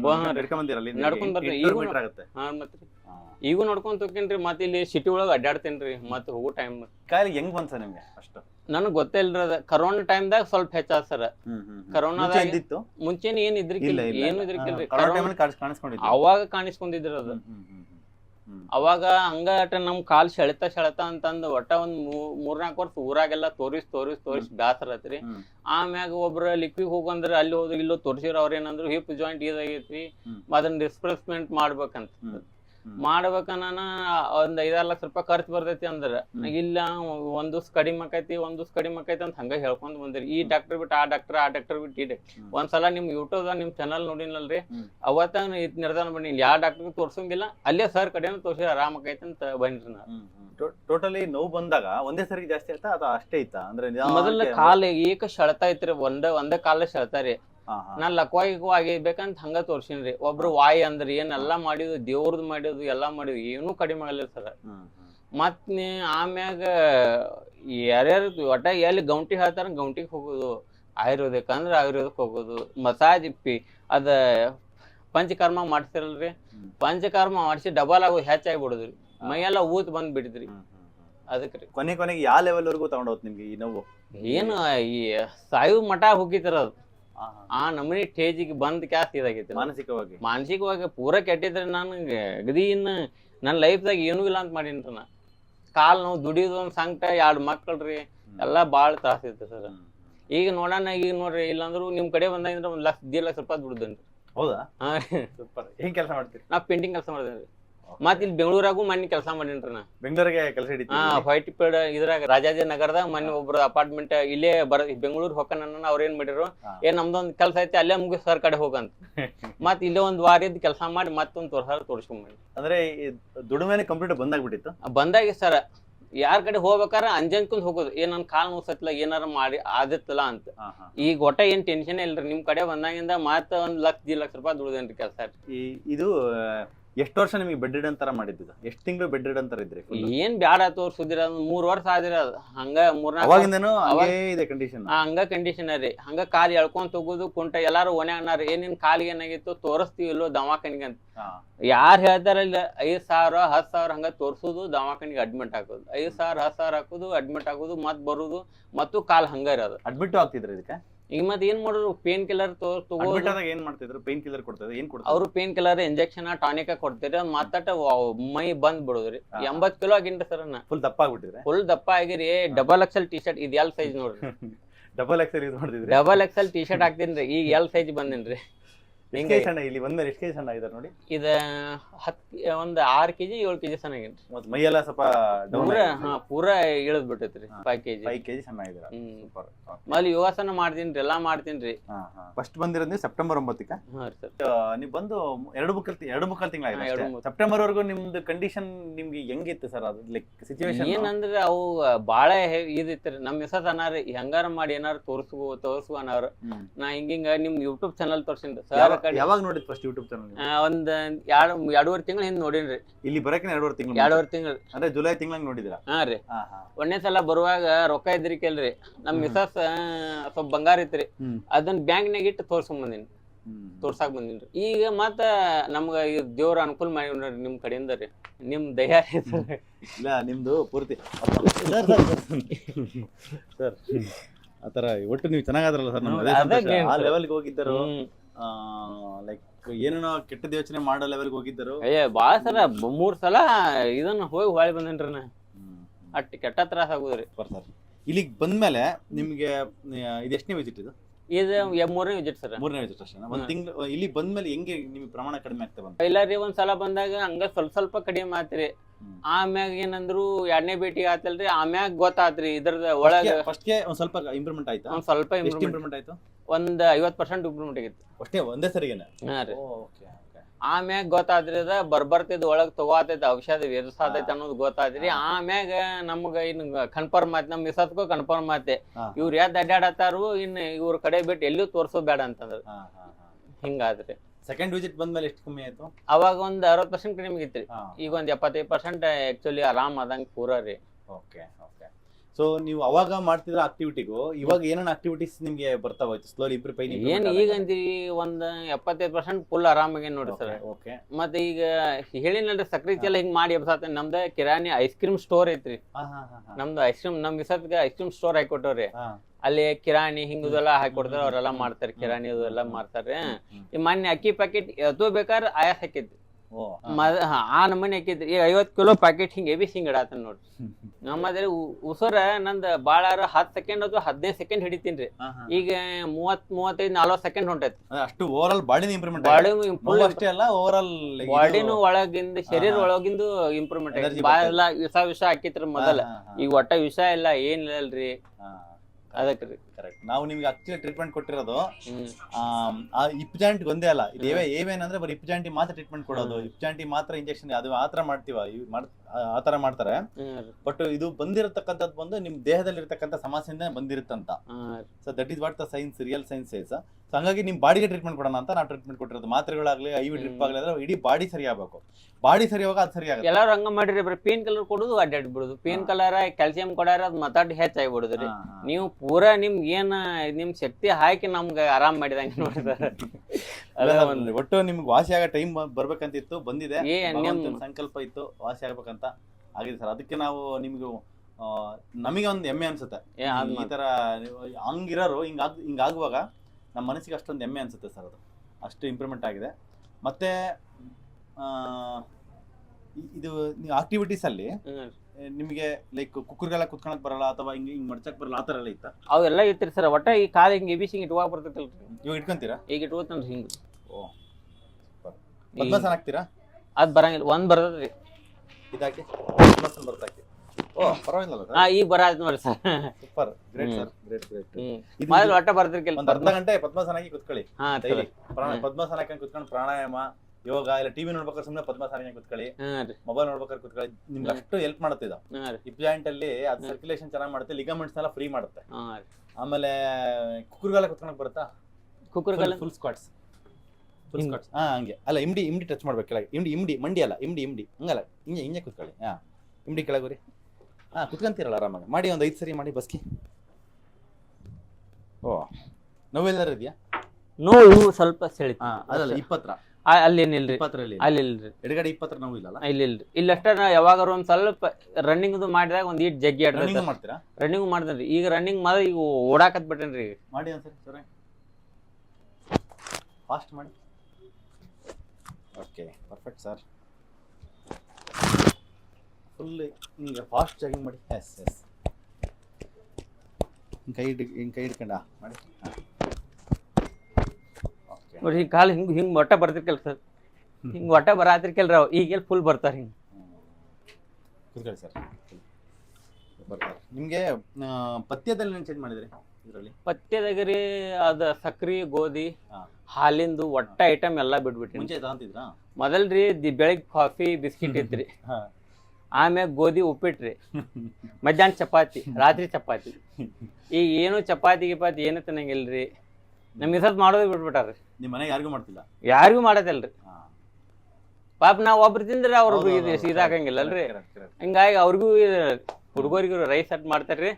ನಡ್ಕೊಂಡ್ ಬರ್ತೀನಿ. ಆಗುತ್ತೆ. ಹಾ ಮತ್ತೆ ಈಗೂ ನಡ್ಕೊಂತ ಹೋಗ್ತೇನ್ರಿ ಮತ್ತೆ ಇಲ್ಲಿ ಸಿಟಿ ಒಳಗೆ ಅಡ್ಡಾಡ್ತೇನ್ರಿ ಮತ್ತೆ ಹೋಗೋ ಟೈಮ್ ಕಾಯಿಲೆ ಹೆಂಗ್ ಬಂತ ನಿಮ್ಗೆ ಅಷ್ಟು? ನನಗೆ ಗೊತ್ತೇ ಇಲ್ರಿ ಅದ. ಕರೋನಾ ಟೈಮ್ದಾಗ ಸ್ವಲ್ಪ ಹೆಚ್ಚಾದ ಸರ್. ಕರೋನಾದಾಗ ಮುಂಚೆನ ಏನ್ ಇದ್ರಿಕಿಲ್ಲ ಇಲ್ಲ ಏನು ಇದ್ರಿಕಿಲ್ರಿ. ಅವಾಗ ಕಾಣಿಸ್ಕೊಂಡಿದ್ರಿ ಅದು. ಅವಾಗ ಹಂಗ ನಮ್ ಕಾಲ್ ಸೆಳೆತ ಸೆಳೆತ ಅಂತಂದು ಒಟ್ಟ ಒಂದ್ ಮೂರ್ ಮೂರ್ನಾಲ್ಕು ವರ್ಷ ಊರಾಗೆಲ್ಲ ತೋರಿಸ್ ತೋರಿಸ್ ತೋರಿಸ್ ಬ್ಯಾಸರ ಐತ್ರಿ. ಆಮ್ಯಾಗ ಒಬ್ರ ಲಿಕ್ವಿಗ್ ಹೋಗಂದ್ರ ಅಲ್ಲಿ ಹೋದ್ರು ಇಲ್ಲೋ ತೋರಿಸಿರೋ ಅವ್ರ ಏನಂದ್ರು ಹಿಪ್ ಜಾಯಿಂಟ್ ಇದಾಗೈತ್ರಿ. ಆಗೇತ್ರಿ ಅದನ್ನ ಡಿಸ್ಪ್ಲೇಸ್ಮೆಂಟ್ ಮಾಡ್ಬೇಕಂತ. ಮಾಡ್ಬೇಕನ್ನ ಒಂದ್ ಐದಾರು ಲಕ್ಷ ರೂಪಾಯಿ ಖರ್ಚು ಬರ್ತೈತಿ ಅಂದ್ರ. ಇಲ್ಲ ಒಂದ್ ದಿವ್ಸ ಕಡಿಮೆ ಆಕೈತಿ ಒಂದ್ ದಿವ್ಸ ಕಡಿಮೆ ಆಕೈತಿ ಅಂತ ಹಂಗ ಹೇಳ್ಕೊಂಡ್ ಬಂದ್ರಿ. ಈ ಡಾಕ್ಟರ್ ಬಿಟ್ಟು ಆ ಡಾಕ್ಟರ್ ಆ ಡಾಕ್ಟರ್ ಬಿಟ್ಟು ಈ ಒಂದ್. ಒಂದ್ಸಲ ನಿಮ್ ಯೂಟ್ಯೂಬ್ ನಿಮ್ ಚಾನಲ್ ನೋಡಿನಲ್ರಿ ಅಲ್ರಿ ಅವತ್ತ ನಿರ್ಧಾರ ಮಾಡಿ ಯಾವ ಡಾಕ್ಟರ್ ತೋರ್ಸಂಗಿಲ್ಲ ಅಲ್ಲೇ ಸರ್ ಕಡೆನೂ ತೋರ್ಸಿ ಆರಾಮ ಆಕೈತಿ ಅಂತ ಬಂದ್ರಿ ನಾ ಟೋಟಲಿ ನೋವು ಬಂದಾಗ ಒಂದೇ ಸರಿ ಜಾಸ್ತಿ ಆಯ್ತಾ ಅಥವಾ ಅಷ್ಟೇ ಇತ್ತ? ಅಂದ್ರೆ ಮೊದಲ ಕಾಲ ಏಕ ಶಳತಾ ಐತ್ರಿ ಒಂದ ಒಂದೇ ಕಾಲ ಶಳತಾರಿ ಹಾ, ಹಾ. ನಾ ಲಕ್ವಾಗಿಗೂ ಆಗಿರ್ಬೇಕಂತ ಹಂಗ ತೋರ್ಸಿನ್ರಿ ಒಬ್ರು ವಾಯ್ ಅಂದ್ರಿ ಏನೆಲ್ಲಾ ಮಾಡಿದ್ವು ದೇವ್ರದ್ ಮಾಡಿದ್ವು ಎಲ್ಲಾ ಮಾಡಿದ್ವು ಏನೂ ಕಡಿಮೆ ಆಗಲಿಲ್ಲ ಸರ್. ಮತ್ ನೀ ಆಮ್ಯಾಗ ಯಾರ್ಯಾರು ಒಟ್ಟ ಎಲ್ಲಿ ಗೌಂಟಿ ಹೇಳ್ತಾರ ಗೌಂಟಿಗೆ ಹೋಗೋದು ಆಯುರ್ವೇದಿಕ್ ಅಂದ್ರೆ ಆಯುರ್ವೇದಕ್ಕೆ ಹೋಗೋದು ಮಸಾಜ್ ಇಪ್ಪಿ ಅದ ಪಂಚಕರ್ಮ ಮಾಡ್ತಿರಲ್ರಿ ಪಂಚಕರ್ಮ ಮಾಡಿಸಿ ಡಬಲ್ ಆಗೋದು ಹೆಚ್ಚಾಗಿ ಬಿಡುದ್ರಿ ಮೈಯೆಲ್ಲ ಊತ್ ಬಂದ್ ಬಿಡಿದ್ರಿ. ಅದಕ್ಕೆ ರೀ. ಕೊನೆ ಕೊನೆಗೆ ಯಾವ ಲೆವೆಲ್ ವರೆಗೂ ತಗೊಂಡೋತ್ ನಿಮ್ಗೆ ಈ ನೋವು? ಏನು ಈ ಸಾಯು ಮಠ ಹೋಗಿದ್ರ ಅದು. ಆ ನಮನಿ ಸ್ಟೇಜಿಗೆ ಬಂದ್ ಕ್ಯಾಸ್ ಇದಾಗೈತಿ ಮಾನಸಿಕವಾಗಿ? ಮಾನಸಿಕವಾಗಿ ಪೂರ ಕೆಟ್ಟಿದ್ರೆ ನನಗೆ ಅಗದಿ ಇನ್ನು ನನ್ನ ಲೈಫ್ದಾಗ ಏನೂ ಇಲ್ಲ ಅಂತ ಮಾಡೀನಿ ನಾ. ಕಾಲ್ ನೋವು ದುಡಿಯೋದು ಒಂದು ಸಂಕಟ ಎರಡು ಮಕ್ಕಳ್ರಿ ಎಲ್ಲ ಭಾಳ ತ್ರಾಸ ಇತ್ತು ಸರ್. ಈಗ ನೋಡೋಣ ಈಗ ನೋಡ್ರಿ ಇಲ್ಲಾಂದ್ರೂ ನಿಮ್ಮ ಕಡೆ ಬಂದಂದ್ರೆ ಒಂದು ಲಕ್ಷ ದೇಡ್ ಲಕ್ಷ ರೂಪಾಯಿ ದುಡ್ದೇನ್ರಿ ಹೌದಾ? ಹಾಂ ಸೂಪರ್. ಏನ್ ಕೆಲಸ ಮಾಡ್ತೀರಿ? ನಾ ಪೇಂಟಿಂಗ್ ಕೆಲಸ ಮಾಡಿದೇನ್ರಿ ಮತ್ತೆ ಇಲ್ಲಿ ಬೆಂಗಳೂರಾಗೂ ಮನೆ ಕೆಲಸ ಮಾಡಿನ್ರಿ ನಾ. ಬೆಂಗಳೂರಿಗೆ ಕೆಲಸ ಹಾ ವೈಟ್ ಪೇಡ್ ಇದ್ರಾಗ ರಾಜಾಜಿ ನಗರದಾಗ ಮೊನ್ನೆ ಒಬ್ರು ಅಪಾರ್ಟ್ಮೆಂಟ್ ಇಲ್ಲೇ ಬರ ಬೆಂಗಳೂರು ಹೊಕ್ಕನ ಅವ್ರ ಏನ್ ಮಾಡಿದ್ರು ಹಾ. ಏ ನಮ್ದೊಂದ್ ಕೆಲಸ ಐತಿ ಅಲ್ಲೇ ಮುಗಿಸ್ ಸರ್ ಕಡೆ ಹೋಗಂತ. ಮತ್ ಇಲ್ಲೇ ಒಂದ್ ವಾರ ಇದ್ ಕೆಲಸ ಮಾಡಿ ಮತ್ತೊಂದು ತೋರ್ಸಾರ ತೋರ್ಸ್ಕೊಂಡ್ ಅಂದ್ರೆ ಈ ದುಡಿಮೆನೆ ಕಂಪ್ಯೂಟರ್ ಬಂದಾಗ್ಬಿಟ್ಟಿತ್ತು? ಬಂದಾಗ ಸರ್ ಯಾರ ಕಡೆ ಹೋಗ್ಬೇಕಾರ ಅಂಜನ್ಕೊಂಡ್ ಹೋಗೋದು ಏನ್ ನನ್ ಕಾಲ್ ನೋಸತ್ಲ ಏನಾರ ಮಾಡಿ ಆದಿತ್ತಲ್ಲ ಅಂತ. ಹಾ, ಹಾ. ಈಗ ಒಟ್ಟ ಏನ್ ಟೆನ್ಷನ್ ಇಲ್ರಿ ನಿಮ್ ಕಡೆ ಬಂದಾಗಿಂದ ಮತ್ತ ಒಂದ್ ಲಕ್ಷ ದಿ ಲಕ್ಷ ರೂಪಾಯಿ ದುಡ್ದೇನ್ರಿ ಕೆಲಸ. ಈ ಇದು ಎಷ್ಟು ವರ್ಷ ನಿಮಗೆ ಬೆಡ್ ರಿಡನ್ ಅಂತಾರ ಮಾಡಿದ್ದು ಎಷ್ಟು ತಿಂಗಳು ಬೆಡ್ ರಿಡನ್ ಅಂತಾರ ಇದ್ರಿ? ಏನ್ ಬ್ಯಾಡ ತೋರ್ಸುದಿರ ಮೂರ್ ವರ್ಷ ಆದಿರ ಅದ್. ಹಂಗ ಮೂರ್ನಾಲ್ಕು ಅವಾಗಿಂದನೂ ಅವಾಗ- ಇದೆ ಕಂಡೀಷನ್ ಹಂಗ ಕಂಡೀಷನ್ ರೀ. ಹಂಗ ಕಾಲ್ ಎಳ್ಕೊಂತ ಹೋಗುದು ಕುಂಟ ಎಲ್ಲಾರು ಒನೆ ಅನ್ನಾರ. ಏನೇನ್ ಕಾಲಿಗೆ ಏನಾಗಿತ್ತು ತೋರಿಸ್ತೀವಿ ಇಲ್ಲೋ ದವಾಖಾನಿಗೆ ಅಂತ. ಯಾರ್ ಹೇಳ್ತಾರಲ್ಲ ಐದ್ ಸಾವಿರ ಹತ್ ಸಾವಿರ ಹಂಗ ತೋರ್ಸುದು ದವಾಖಾನಿಗೆ ಅಡ್ಮಿಟ್ ಹಾಕೋದು. ಐದ್ ಸಾವಿರ ಹತ್ ಸಾವಿರ ಹಾಕೋದು ಅಡ್ಮಿಟ್ ಹಾಕೋದು ಮತ್ ಬರುದು ಮತ್ತು ಕಾಲ್ ಹಂಗ ಇರೋದು. ಅಡ್ಮಿಟ್ ಆಗ್ತಿದ್ರಿ ಇದಕ್ಕೆ? ಈಗ ಮತ್ತೆ ಏನ್ ಮಾಡೋರು? ಪೇನ್ ಕಿಲ್ಲರ್ ತಗೋ ಏನ್ ಮಾಡ್ತಿದ್ರು? ಪೇನ್ ಕಿಲ್ಲರ್ ಏನ್ ಕೊಡ್ತಾರೆ ಅವ್ರು ಪೇನ್ ಕಿಲ್ಲರ್ ಇಂಜೆಕ್ಷನ್ ಟಾನಿಕ ಕೊಡ್ತೀರಿ ಮಾತಾಟ ಮೈ ಬಂದ್ ಬಿಡುದ್ರಿ. ಎಂಬತ್ ಕಿಲೋ ಆಗಿನ್ರಿ ಸರ್ ನಾ ಫುಲ್ ದಪ್ಪ ಆಗ್ಬಿಟ್ಟಿದ್ರೆ? ಫುಲ್ ದಪ್ಪ ಆಗಿರಿ. ಡಬಲ್ ಎಕ್ಸೆಲ್ ಟಿ ಶರ್ಟ್ ಇದು ಎಲ್ ಸೈಜ್ ನೋಡ್ರಿ. ಡಬಲ್ ಎಕ್ಸೆಲ್ ಯೂಸ್ ಮಾಡ್ತಿದ್ರಿ? ಡಬಲ್ ಎಕ್ಸೆಲ್ ಟಿ ಶರ್ಟ್ ಹಾಕ್ತೀನ್ರಿ. ಈಗ ಎಲ್ ಸೈಜ್ ಬಂದಿನ್ರಿ. ಎಷ್ಟು ಕೆಜಿ ಸಣ್ಣ ಇಲ್ಲಿ ಬಂದ್ಮೇಲೆ ಎಷ್ಟು ಕೆಜಿ ಸಣ್ಣ ಆಗಿದ್ದಾರೆ ನೋಡಿ? ಇದ ಹತ್ ಒಂದ್ ಆರ್ ಕೆಜಿ ಏಳ್ ಕೆಜಿ ಸಣ್ಣಗೇನ್ರಿ ಮತ್ತೆ ಮೈಯೆಲ್ಲ ಸ್ವಲ್ಪ ಡೌನ್ ಪೂರ ಹಾ ಪೂರ ಇಳದ್ ಬಿಟ್ಟೈತ್ರಿ ಹಾ. ಫೈವ್ ಕೆಜಿ ಫೈವ್ ಕೆಜಿ ಸಣ್ಣ ಇದ್ರ ಹ್ಮ್. ಸೂಪರ್ ಮೊದ್ಲು ಯೋಗಾಸನ ಮಾಡ್ತೀನ್ರಿ ಎಲ್ಲಾ ಮಾಡ್ತೀನ್ರಿ ಫಸ್ಟ್ ಬಂದಿರೋದು ನೀವು ಸೆಪ್ಟೆಂಬರ್ ಒಂಬತ್ತಕ್ಕೆ? ಹಾ ರೀ ಸರ್. ನೀವು ಬಂದು ಎರಡು ಮುಕ್ಕಲ್ ಎರಡು ಮುಕ್ಕಲ್ ಹಾ, ಎರಡು ತಿಂಗಳಾಗಿದೆ ಮುಕ್ಕಾಲ್. ಸೆಪ್ಟೆಂಬರ್ ವರೆಗೂ ನಿಮ್ದು ಕಂಡೀಷನ್ ನಿಮ್ಗೆ ಹೆಂಗಿತ್ತು ಸರ್ ಅದು? ಲೈಕ್ ಸಿಚುವೇಶನ್ ಏನಂದ್ರೆ ಅವು ಬಾಳ ಇದಿತ್ರಿ ನಮ್ಮ ಮಿಸಸ್ ಅನ್ನಾರಿ ಹೆಂಗಾರ ಮಾಡಿ ಏನಾರ ತೋರ್ಸ್ಕೋ ತೋರ್ಸ್ಕೊ ಅನ್ನೋರು ನಾ ಹಿಂಗಿಂಗ ನಿಮ್ ಯೂಟ್ಯೂಬ್ ಚಾನಲ್ ತೋರ್ಸಿನ್ರಿ. ಸರ್ ಕಡೆ ಯಾವಾಗ ನೋಡಿದ್ ಫಸ್ಟ್ ಯೂಟ್ಯೂಬ್ ಚಾನಲ್ ಆ, ಒಂದ್ ಎರಡು ಎರಡೂವರೆ ತಿಂಗಳ ಹಿಂದ್ ನೋಡಿನ್ರಿ. ಇಲ್ಲಿ ಬರಕ್ಕೆ ಎರಡೂವರೆ ತಿಂಗಳು ಎರಡೂವರೆ ತಿಂಗಳು. ಅಂದ್ರೆ ಜುಲೈ ತಿಂಗಳಂಗ್ ನೋಡಿದ್ರ? ಹಾ ರೀ. ಹಾ ಹಾ. ಒಂದೇ ಸಲ ಬರುವಾಗ ರೊಕ್ಕ ಇದ್ರಿ ಕೇಳ್ರಿ. ನಮ್. ಮಿಸಸ್ ಸ್ವಲ್ಪ ಬಂಗಾರ ಇತ್ರಿ ಅದನ್ನ ಅದನ್ನ ಬ್ಯಾಂಕ್ನಾಗ ಇಟ್ಟು ತೋರ್ಸ್ಕೊಂಡ್ ಬಂದಿನಿ. ಹ್ಮ್. ತೋರ್ಸಾಕ್ ಬಂದಿನ್ರಿ. ಈಗ ಮತ್ತ ನಮ್ಗ ಈ ದೇವ್ರ ಅನುಕೂಲ ಮಾಡಿ ನೋಡ್ರಿ ನಿಮ್ ಕಡೆಯಿಂದ ರೀ. ನಿಮ್ ದಯಾ ಇಲ್ಲ ನಿಮ್ದು ಪೂರ್ತಿ. ಸರ್ ಆತರ ಒಟ್ಟು ನೀವು ಚೆನ್ನಾಗಾದ್ರಲ್ಲ ಸರ್ ಅದೇ ಆ. ಲೆವೆಲ್ಗೆ ಹೋಗಿದ್ದರು. ಹ್ಮ್. ಲೈಕ್ ಏನೇನೋ ಕೆಟ್ಟದ ಯೋಚನೆ ಮಾಡೋ ಲೆವೆಲ್ಗೆ ಹೋಗಿದ್ದರು. ಅಯ್ಯ ಬಾಳ ಸಲ ಬ- ಮೂರ್ ಸಲ ಇದನ್ನ ಹೋಗಿ ಹೊಳಿ ಬಂದೇನ್ರಿ ನಾ ಅಟ್ ಕೆಟ್ಟ ತ್ರಾಸ ಆಗುದ್ರಿ. ಸರ್ ಇಲ್ಲಿಗೆ ಬಂದ್ಮೇಲೆ ನಿಮ್ಗೆ ಇದು ಎಷ್ಟನೇ ವಿಸಿಟ್ ಇದು? ಇದು ಎ- ಮೂರನೇ ವಿಜಿಟ್ ಸರ್. ಮೂರನೇ ವಿಸಿಟ್ ಅಷ್ಟೇ ಒಂದು. ತಿಂಗಳು ಇಲ್ಲಿ ಬಂದ್ಮೇಲೆ ಹೆಂಗೆ ನಿಮಗೆ ಪ್ರಮಾಣ ಕಡಿಮೆ ಆಗ್ತಾ ಬಂತು? ಇಲ್ಲ ರೀ ಒಂದ್ ಸಲ ಬಂದಾಗ ಹಂಗ ಸ್ವಲ್ಪ ಸ್ವಲ್ಪ ಕಡಿಮೆ ಆತ್ರಿ. ಹ್ಮ್. ಆಮ್ಯಾಗ ಏನಂದ್ರು ಎರಡನೇ ಭೇಟಿ ಆತಲ್ರಿ ಆಮ್ಯಾಗ ಗೊತ್ತಾತ್ರಿ ಇದ್ರದ ಒಳಗ. ಫಸ್ಟ್ಗೆ ಒಂದ್ ಸ್ವಲ್ಪ ಇಂಪ್ರೂವ್ಮೆಂಟ್ ಆಯ್ತು? ಒಂದ್ ಸ್ವಲ್ಪ ಎಷ್ಟು ಇಂಪ್ರೂವ್ಮೆಂಟ್ ಇಂಪ್ರೂವ್ಮೆಂಟ್ ಆಯ್ತು? ಒಂದ್ ಐವತ್ ಪರ್ಸೆಂಟ್ ಇಂಪ್ರೂವ್ಮೆಂಟ್ ಆಗಿತ್ತು ಅಷ್ಟೇ ಒಂದೇ ಸರಿ ಹಾ ರೀ. ಓಕೆ ಆಮ್ಯಾಗ ಗೊತ್ತಾದ್ರಿ ಅದ ಬರ್ಬರ್ತಿದ್ ಒಳಗ್ ತಗೋತೈತಿ ಔಷಧ ಎರ್ಸಾತೈತಿ ಅನ್ನೋದು ಗೊತ್ತಾದ್ರಿ. ಆಮ್ಯಾಗ ನಮ್ಗ ಇನ್ ಕನ್ಫರ್ಮ್ ಆಯ್ತು ನಮ್ ಮಿಸಸ್ಗೂ ಕನ್ಫರ್ಮ್ ಆಯ್ತೆ. ಇವ್ರ ಯಾವ್ದು ಅಡ್ಡಾಡತ್ತಾರು ಇನ್ ಇವ್ರ ಕಡೆ ಬಿಟ್ಟು ಎಲ್ಲೂ ತೋರ್ಸೋ ಬೇಡ ಅಂತಂದ್ರ. ಹಿಂಗಾದ್ರಿ. ಸೆಕೆಂಡ್ ವಿಸಿಟ್ ಬಂದ್ಮೇಲೆ ಎಷ್ಟು ಕಮ್ಮಿ ಆಯ್ತು? ಅವಾಗ ಒಂದ್ ಅರವತ್ ಪರ್ಸೆಂಟ್ ಕಡಿಮೆ ಇತ್ರಿ ಹಾ. ಈಗ ಒಂದ್ ಎಪ್ಪತ್ತೈದು ಪರ್ಸೆಂಟ್ ಆಕ್ಚುಲಿ ಆರಾಮ್ ಆದಂಗ ಪೂರ ರೀ. Okay okay. ಸೊ ನೀವು ಅವಾಗ ಮಾಡ್ತಿದ್ರ ಆಕ್ಟಿವಿಟಿಗೂ ಇವಾಗ ಏನೇನು ಆಕ್ಟಿವಿಟೀಸ್ ನಿಮ್ಗೆ ಬರ್ತಾ ಹೋಯ್ತು ಸ್ಲೋಲಿ ಇಂಪ್ರೂವ್ ಪೈನ್ ಏನ್ ಈಗ ಅಂತೀವಿ ಒಂದು ಎಪ್ಪತ್ತೈದು ಪರ್ಸೆಂಟ್ ಫುಲ್ ಆರಾಮಾಗಿ ನೋಡಿ ಸರ್. ಓಕೆ ಮತ್ತೆ ಈಗ ಹೇಳಿನಲ್ರಿ ಸಕ್ರಿ ಎಲ್ಲ ಹಿಂಗ್ ಮಾಡಿ ಎಬ್ಸಾತ ನಮ್ದ ಕಿರಾಣಿ ಐಸ್ ಕ್ರೀಮ್ ಸ್ಟೋರ್ ಐತ್ರಿ. ನಮ್ದು ಐಸ್ ಕ್ರೀಮ್ ನಮ್ ಮಿಸತ್ಗೆ ಐಸ್ ಕ್ರೀಮ್ ಸ್ಟೋರ್ ಹಾಕಿಕೊಟ್ಟವ್ರಿ ಅಲ್ಲಿ ಕಿರಾಣಿ ಹಿಂಗದೆಲ್ಲ ಹಾಕೊಡ್ತಾರೆ ಅವರೆಲ್ಲ ಮಾಡ್ತಾರೆ ಕಿರಾಣಿ ಅದೆಲ್ಲ ಮಾಡ್ತಾರೆ. ಈ ಮೊನ್ನೆ ಅಕ್ಕಿ ಪ್ಯಾಕೆಟ್ ಯಾವುದೋ ಬೇಕಾದ್ರೆ ಆಯಾಸ ಹಾಕೈತಿ ಆ ನಮೂನಿ ಹಾಕಿದ್ರಿ ಈಗ ಐವತ್ ಕಿಲೋ ಪ್ಯಾಕೆಟ್ ಹಿಂಗೆ ಎಬಿ ಸಿ ಇಡಾತನ್ ನೋಡ್ರಿ. ನಮ್ಮದ್ರಿ ಉಸರ ನಂದ್ ಬಾಳಾರ ಹತ್ ಸೆಕೆಂಡ್ ಅದು ಹದಿನೈದು ಸೆಕೆಂಡ್ ಹಿಡಿತೀನಿ ಈಗ ಮೂವತ್ ಮೂವತ್ತೈದು ನಲ್ವತ್ ಸೆಕೆಂಡ್ ಹೊಂಟೈತಿ. ಅಷ್ಟು ಓವರ್ ಆಲ್ ಬಾಡಿನ ಇಂಪ್ರೂವ್ಮೆಂಟ್ ಬಾಡಿ ಫುಲ್ ಅಷ್ಟೇ ಅಲ್ಲ ಓವರ್ ಆಲ್ ಬಾಡಿನೂ ಒಳಗಿಂದ ಶರೀರ ಒಳಗಿಂದ ಇಂಪ್ರೂವ್ಮೆಂಟ್ ಆಗೈತಿ ಎಲ್ಲ ವಿಷ ವಿಷ ಹಾಕಿತ್ರಿ ಮೊದಲ. ಈಗ ಒಟ್ಟ ವಿಷ ಇಲ್ಲ ಏನ್ ಇಲ್ಲಲ್ರಿ ಕರೆಕ್ಟ್ ನಾವು ನಿಮ್ಗೆ ಆಕ್ಚುಲಿ ಟ್ರೀಟ್ಮೆಂಟ್ ಕೊಟ್ಟಿರೋದು ಆ ಇಪ್ ಜಾಯಿಂಟ್ ಒಂದೇ ಅಲ್ಲ. ಇದೇವೇ ಏವೇ ಏವೇನಂದ್ರೆ ಬರೀ ಇಪ್ ಜಾಯಿಂಟಿ ಮಾತ್ರ ಟ್ರೀಟ್ಮೆಂಟ್ ಕೊಡೋದು. ಹ್ಮ್. ಇಪ್ ಜಾಯಿಂಟಿ ಮಾತ್ರ ಇಂಜೆಕ್ಷನ್ ಅದು ಆತರ ಮಾಡ್ತೀವ ಆತರ ಮಾಡ್ತಾರೆ. ಬಟ್ ಇದು ಬಂದಿರತಕ್ಕಂಥದ್ದು ಬಂದು ನಿಮ್ ದೇಹದಲ್ಲಿರ್ತಕ್ಕಂಥ ಸಮಸ್ಯೆಯಿಂದ ಬಂದಿರುತ್ತಂತ. So that is what the science real science is so ಹಂಗಾಗಿ ನಿಮ್ ಬಾಡಿಗೆ ಟ್ರೀಟ್ಮೆಂಟ್ ಕೊಡೋಣ ಅಂತ ನಾವು ಟ್ರೀಟ್ಮೆಂಟ್ ಕೊಟ್ಟಿರೋದು. ಮಾತ್ರೆಗಳಾಗಲಿ ಐ ವಿ ಡ್ರಿಪ್. ಆಗಲಿ ಅಂದ್ರೆ ಇಡೀ ಬಾಡಿ ಸರಿ ಆಗ್ಬೇಕು. ಬಾಡಿ ಸರಿ ಹೋಗ ಅದು ಸರಿ ಆಗುತ್ತೆ. ಎಲ್ಲಾರು ಹಂಗ ಮಾಡಿರಿ ಬರೀ ಪೇನ್ ಕಲರ್ ಕೊಡೋದು ಅಡ್ಡಾಡ್ಬಿಡುದು ಪೇನ್ ಹಾ. ಕಲರ್ ಕ್ಯಾಲ್ಸಿಯಂ ಕೊಡಾರ ಅದು ಮತ್ತಾಡ್ ಹೆಚ್ಚಾಗಿ ಬಿಡುದ್ರಿ ರೀ. ನೀವು ಪೂರಾ ನಿಮ್ಗೆ ಏನ ನಿಮ್ ಶಕ್ತಿ ಹಾಕಿ ನಮ್ಗೆ ಆರಾಮ್ ಮಾಡಿದಂಗ ಒಂದ್ ಒಟ್ಟು ನಿಮ್ಗೆ ವಾಸಿ ಆಗೋ ಟೈಮ್ ಬರ್ಬೇಕಂತಿತ್ತು ಬಂದಿದೆ. ಏ ನಿಮ್ ಸಂಕಲ್ಪ ಇತ್ತು ವಾಸಿ ಆಗ್ಬೇಕಂತ ಆಗಿದೆ ಸರ್. ಅದಕ್ಕೆ ನಾವು ನಿಮ್ಗೆ ನಮಗೆ ಒಂದು ಹೆಮ್ಮೆ ಅನ್ಸುತ್ತೆ. ಈ. ತರ ಹಂಗಿರೋರು ಹಿಂಗಾಗ್ ಹಿಂಗಾಗುವಾಗ ನಮ್ಮ ಮನಸ್ಸಿಗೆ ಅಷ್ಟೊಂದು ಹೆಮ್ಮೆ ಅನ್ಸುತ್ತೆ ಸರ್ ಅದು. ಅಷ್ಟು ಇಂಪ್ರೂವ್ಮೆಂಟ್ ಆಗಿದೆ. ಮತ್ತೆ ಇದು ನೀವು ಆಕ್ಟಿವಿಟೀಸ್ ಅಲ್ಲಿ ನಿಮಗೆ ಲೈಕ್ ಕುಕ್ಕರ್ಗೆಲ್ಲ ಕುತ್ಕೊಳಕ್ ಬರಲ್ಲ ಅಥವಾ ಹಿಂಗೆ ಹಿಂಗೆ ಮಡ್ಚಕ್ ಬರಲ್ಲ ಆ ಥರ ಎಲ್ಲ ಇತ್ತ? ಅವೆಲ್ಲ ಇರ್ತೀರಿ ಸರ್. ಒಟ್ಟ ಈ ಕಾಲು ಹಿಂಗೆ ಎಬಿಸಿ ಹಿಂಗೆ ಇಟ್ವಾಗ ಬರ್ತೈತಲ್ರಿ ಇವಾಗ ಇಟ್ಕೊಂತೀರಾ? ಈಗ ಇಟ್ಕೋತನ್ರಿ ಹಿಂಗೆ. ಓ ಈ- ಪದ್ಮಾಸನ ಹಾಕ್ತೀರಾ? ಅದ್ ಬರಂಗಿಲ್ಲ. ಒಂದ್ ಬರ್ತದ್ರಿ ಇದಾಕಿ. ಪದ್ಮಾಸನ ಬರ್ತಾಕಿ. ಓ ಪರವಾಗಿಲ್ಲ ಹಾ ಈಗ ಬರಾತ್ ನೋಡಿ sir super great sir great great ಮೊದಲು ಒಟ್ಟ ಬರ್ತಿರ್ಕಿಲ್ಲ ಒಂದು ಅರ್ಧ ಗಂಟೆ ಪದ್ಮಾಸನಾಗಿ ಕುತ್ಕೊಳ್ಳಿ. ಹಾ ಡೈಲಿ ಪ್ರಾಣ ಪದ್ಮಾಸನಕ್ಕೆ ಕುತ್ಕೊಂಡು ಪ್ರಾಣಾಯಾಮ ಯೋಗ ಇಲ್ಲ ಟಿವಿ ನೋಡ್ಬೇಕಾದ್ರೆ ಸುಮ್ಮನೆ ಪದ್ಮಾಸನ ಕುತ್ಕೊಳ್ಳಿ. ಮೊಬೈಲ್ ನೋಡ್ಬೇಕಾದ್ರೆ ಕುತ್ಕೊಳ್ಳಿ. ನಿಮ್ಗೆ ಅಷ್ಟು ಹೆಲ್ಪ್ ಮಾಡುತ್ತೆ ಇದು. ಜಾಯಿಂಟ್ ಅಲ್ಲಿ ಅದು. ಸರ್ಕ್ಯುಲೇಷನ್ ಚೆನ್ನಾಗಿ ಮಾಡುತ್ತೆ ಲಿಗಮೆಂಟ್ಸ್ ಎಲ್ಲ ಫ್ರೀ ಮಾಡುತ್ತೆ. ಆಮೇಲೆ ಕುಕ್ಕರ್ಗಳ ಕುತ್ಕೊಳಕ್ ಬರುತ್ತಾ? ಫುಲ್ ಕಲ್ ಫುಲ್ ಸ್ಕ್ವಾಟ್ಸ್. ಹಾ ಹಂಗೆ. ಅಲ್ಲ ಇಮ್ಡಿ ಇಮ್ಡಿ ಟಚ್ ಮಾಡ್ಬೇಕು ಕೆಳಗೆ. ಇಮ್ಡಿ ಇಮ್ಡಿ ಮಂಡಿ ಅಲ್ಲ. ಇಮ್ಡಿ ಇಮ್ಡಿ ಹಂಗಲ್ಲ. ಹಿಂಗೆ ಹಿಂಗೆ ಕುತ್ಕೊಳ್ಳಿ. ಹಾ. ಇಮ್ಡಿ ಕೆಳಗೋರಿ ಹಾ ಕುತ್ಕೊಂತೀರಲ್ಲ ಆರಾಮಾಗಿ ಮಾಡಿ ಒಂದು ಐದು ಸರಿ ಮಾಡಿ ಬಸ್ಕಿ. ಓ ನೋವೆಲ್ಲರ ಇದೆಯಾ? ನೋವು ಸ್ವಲ್ಪ ಸೆಳಿತ ಇಪ್ಪತ್ರ ಅದಲ್ಲ ಇಪ್ಪತ್ತರ. ಅಲ್ಲೇನಿಲ್ರಿ ಇಪ್ಪತ್ತರಲ್ಲಿ ಅಲ್ಲಿಲ್ರಿ. ಎಡಗಡೆ ಇಪ್ಪತ್ತರ ನೋವು ಇಲ್ಲಲ್ಲ? ಇಲ್ಲಿಲ್ರಿ ಇಲ್ಲಷ್ಟ ನಾ ಯಾವಾಗಾರ ಒಂದ್ ಸ್ವಲ್ಪ ರನ್ನಿಂಗ್ ಮಾಡಿದಾಗ ಒಂದ್ ಈಟ್ ಜಗ್ಗಿ ರನ್ನಿಂಗ್ ಆಡ್ರಿ ಮಾಡ್ತೀರಾ? ರನ್ನಿಂಗ್ ಮಾಡ್ದೇನ್ರಿ ಈಗ ರನ್ನಿಂಗ್ ಮಾಡಿ ಈಗ ಓಡಾಕತ್ ಬಿಟ್ಟೇನ್ರಿ. ಈಗ ಮಾಡಿ ಒಂದ್ಸರಿ ಸರಿ ಫಾಸ್ಟ್ ಮಾಡಿ. ಓಕೆ ಪರ್ಫೆಕ್ಟ್ ಸರ್ ಫುಲ್ ಈಗ ಫಾಸ್ಟ್ ಜಾಗಿಂಗ್ ಮಾಡಿ. ಎಸ್ ಎಸ್ ಕೈ ಹಿಡ್ ಹಿಂಗೆ ಕೈ ಹಿಡ್ಕೊಂಡ? ಮಾಡಿ. ಓಕೆ ಹಿಂಗೆ ಹಿಂಗ್ ಕಾಲ್ ಹಿಂಗೆ ಹಿಂಗ್ ಒಟ್ಟ ಬರ್ತಿರ್ಕಲ್ ಸರ್. ಹಿಂಗೆ ಒಟ್ಟ ಬರಾತಿರ್ಕಲ್ರಿ ಅವ್. ಈಗೆಲ್ಲ ಫುಲ್ ಬರ್ತಾರೆ ಹಿಂಗೆ. ಕೂತ್ಕೊಳ್ಳಿ ಸರ್. ಬರ್ತಾರೆ. ನಿಮಗೆ ಪಥ್ಯದಲ್ಲಿ ಏನು ಚೇಂಜ್ ಮಾಡಿದ್ರಿ ಇದರಲ್ಲಿ? ರೀ ಅದ ಸಕ್ರಿ ಗೋಧಿ. ಹಾಲಿಂದು ಒಟ್ಟ ಐಟಮ್ ಎಲ್ಲಾ ಬಿಟ್ಬಿಟ್ಟು ಮುಂಚೆ ತಗೊಂತಿದ್ರಾ ಮೊದಲ್ರಿ ದಿ ಬೆಳಿಗ್ಗೆ ಕಾಫಿ ಬಿಸ್ಕಿಟ್ ಇತ್ರಿ. ಹಾಂ. ಆಮ್ಯಾಗ ಗೋಧಿ ಉಪ್ಪಿಟ್ರಿ. ಮಧ್ಯಾಹ್ನ ಚಪಾತಿ ರಾತ್ರಿ ಚಪಾತಿ. ಈಗ ಏನು ಚಪಾತಿ ಗಿಪಾತಿ ಏನು ತಿನ್ನಂಗಿಲ್ರಿ. ನಮ್ಗೆ ಸ್ವಲ್ಪ ಮಾಡೋದು ಬಿಟ್ಬಿಟ್ಟಾರ್ರಿ. ನಿಮ್ಮ ಮನೆಗೆ ಯಾರಿಗೂ ಮಾಡ್ತಿಲ್ಲ? ಯಾರಿಗೂ ಮಾಡೋದಿಲ್ರಿ. ಪಾಪ ನಾವು ಒಬ್ರು ತಿಂದ್ರೆ ಅವ್ರಿಗೆ ಇದು ಇದಾಗಂಗಿಲ್ಲಲ್ರಿ ಹಿಂಗಾಗಿ ಅವ್ರಿಗೂ ಹುಡುಗರಿಗೂ ರೈಸ್ ಸೆಟ್ ಮಾಡ್ತಾರ್ರಿ.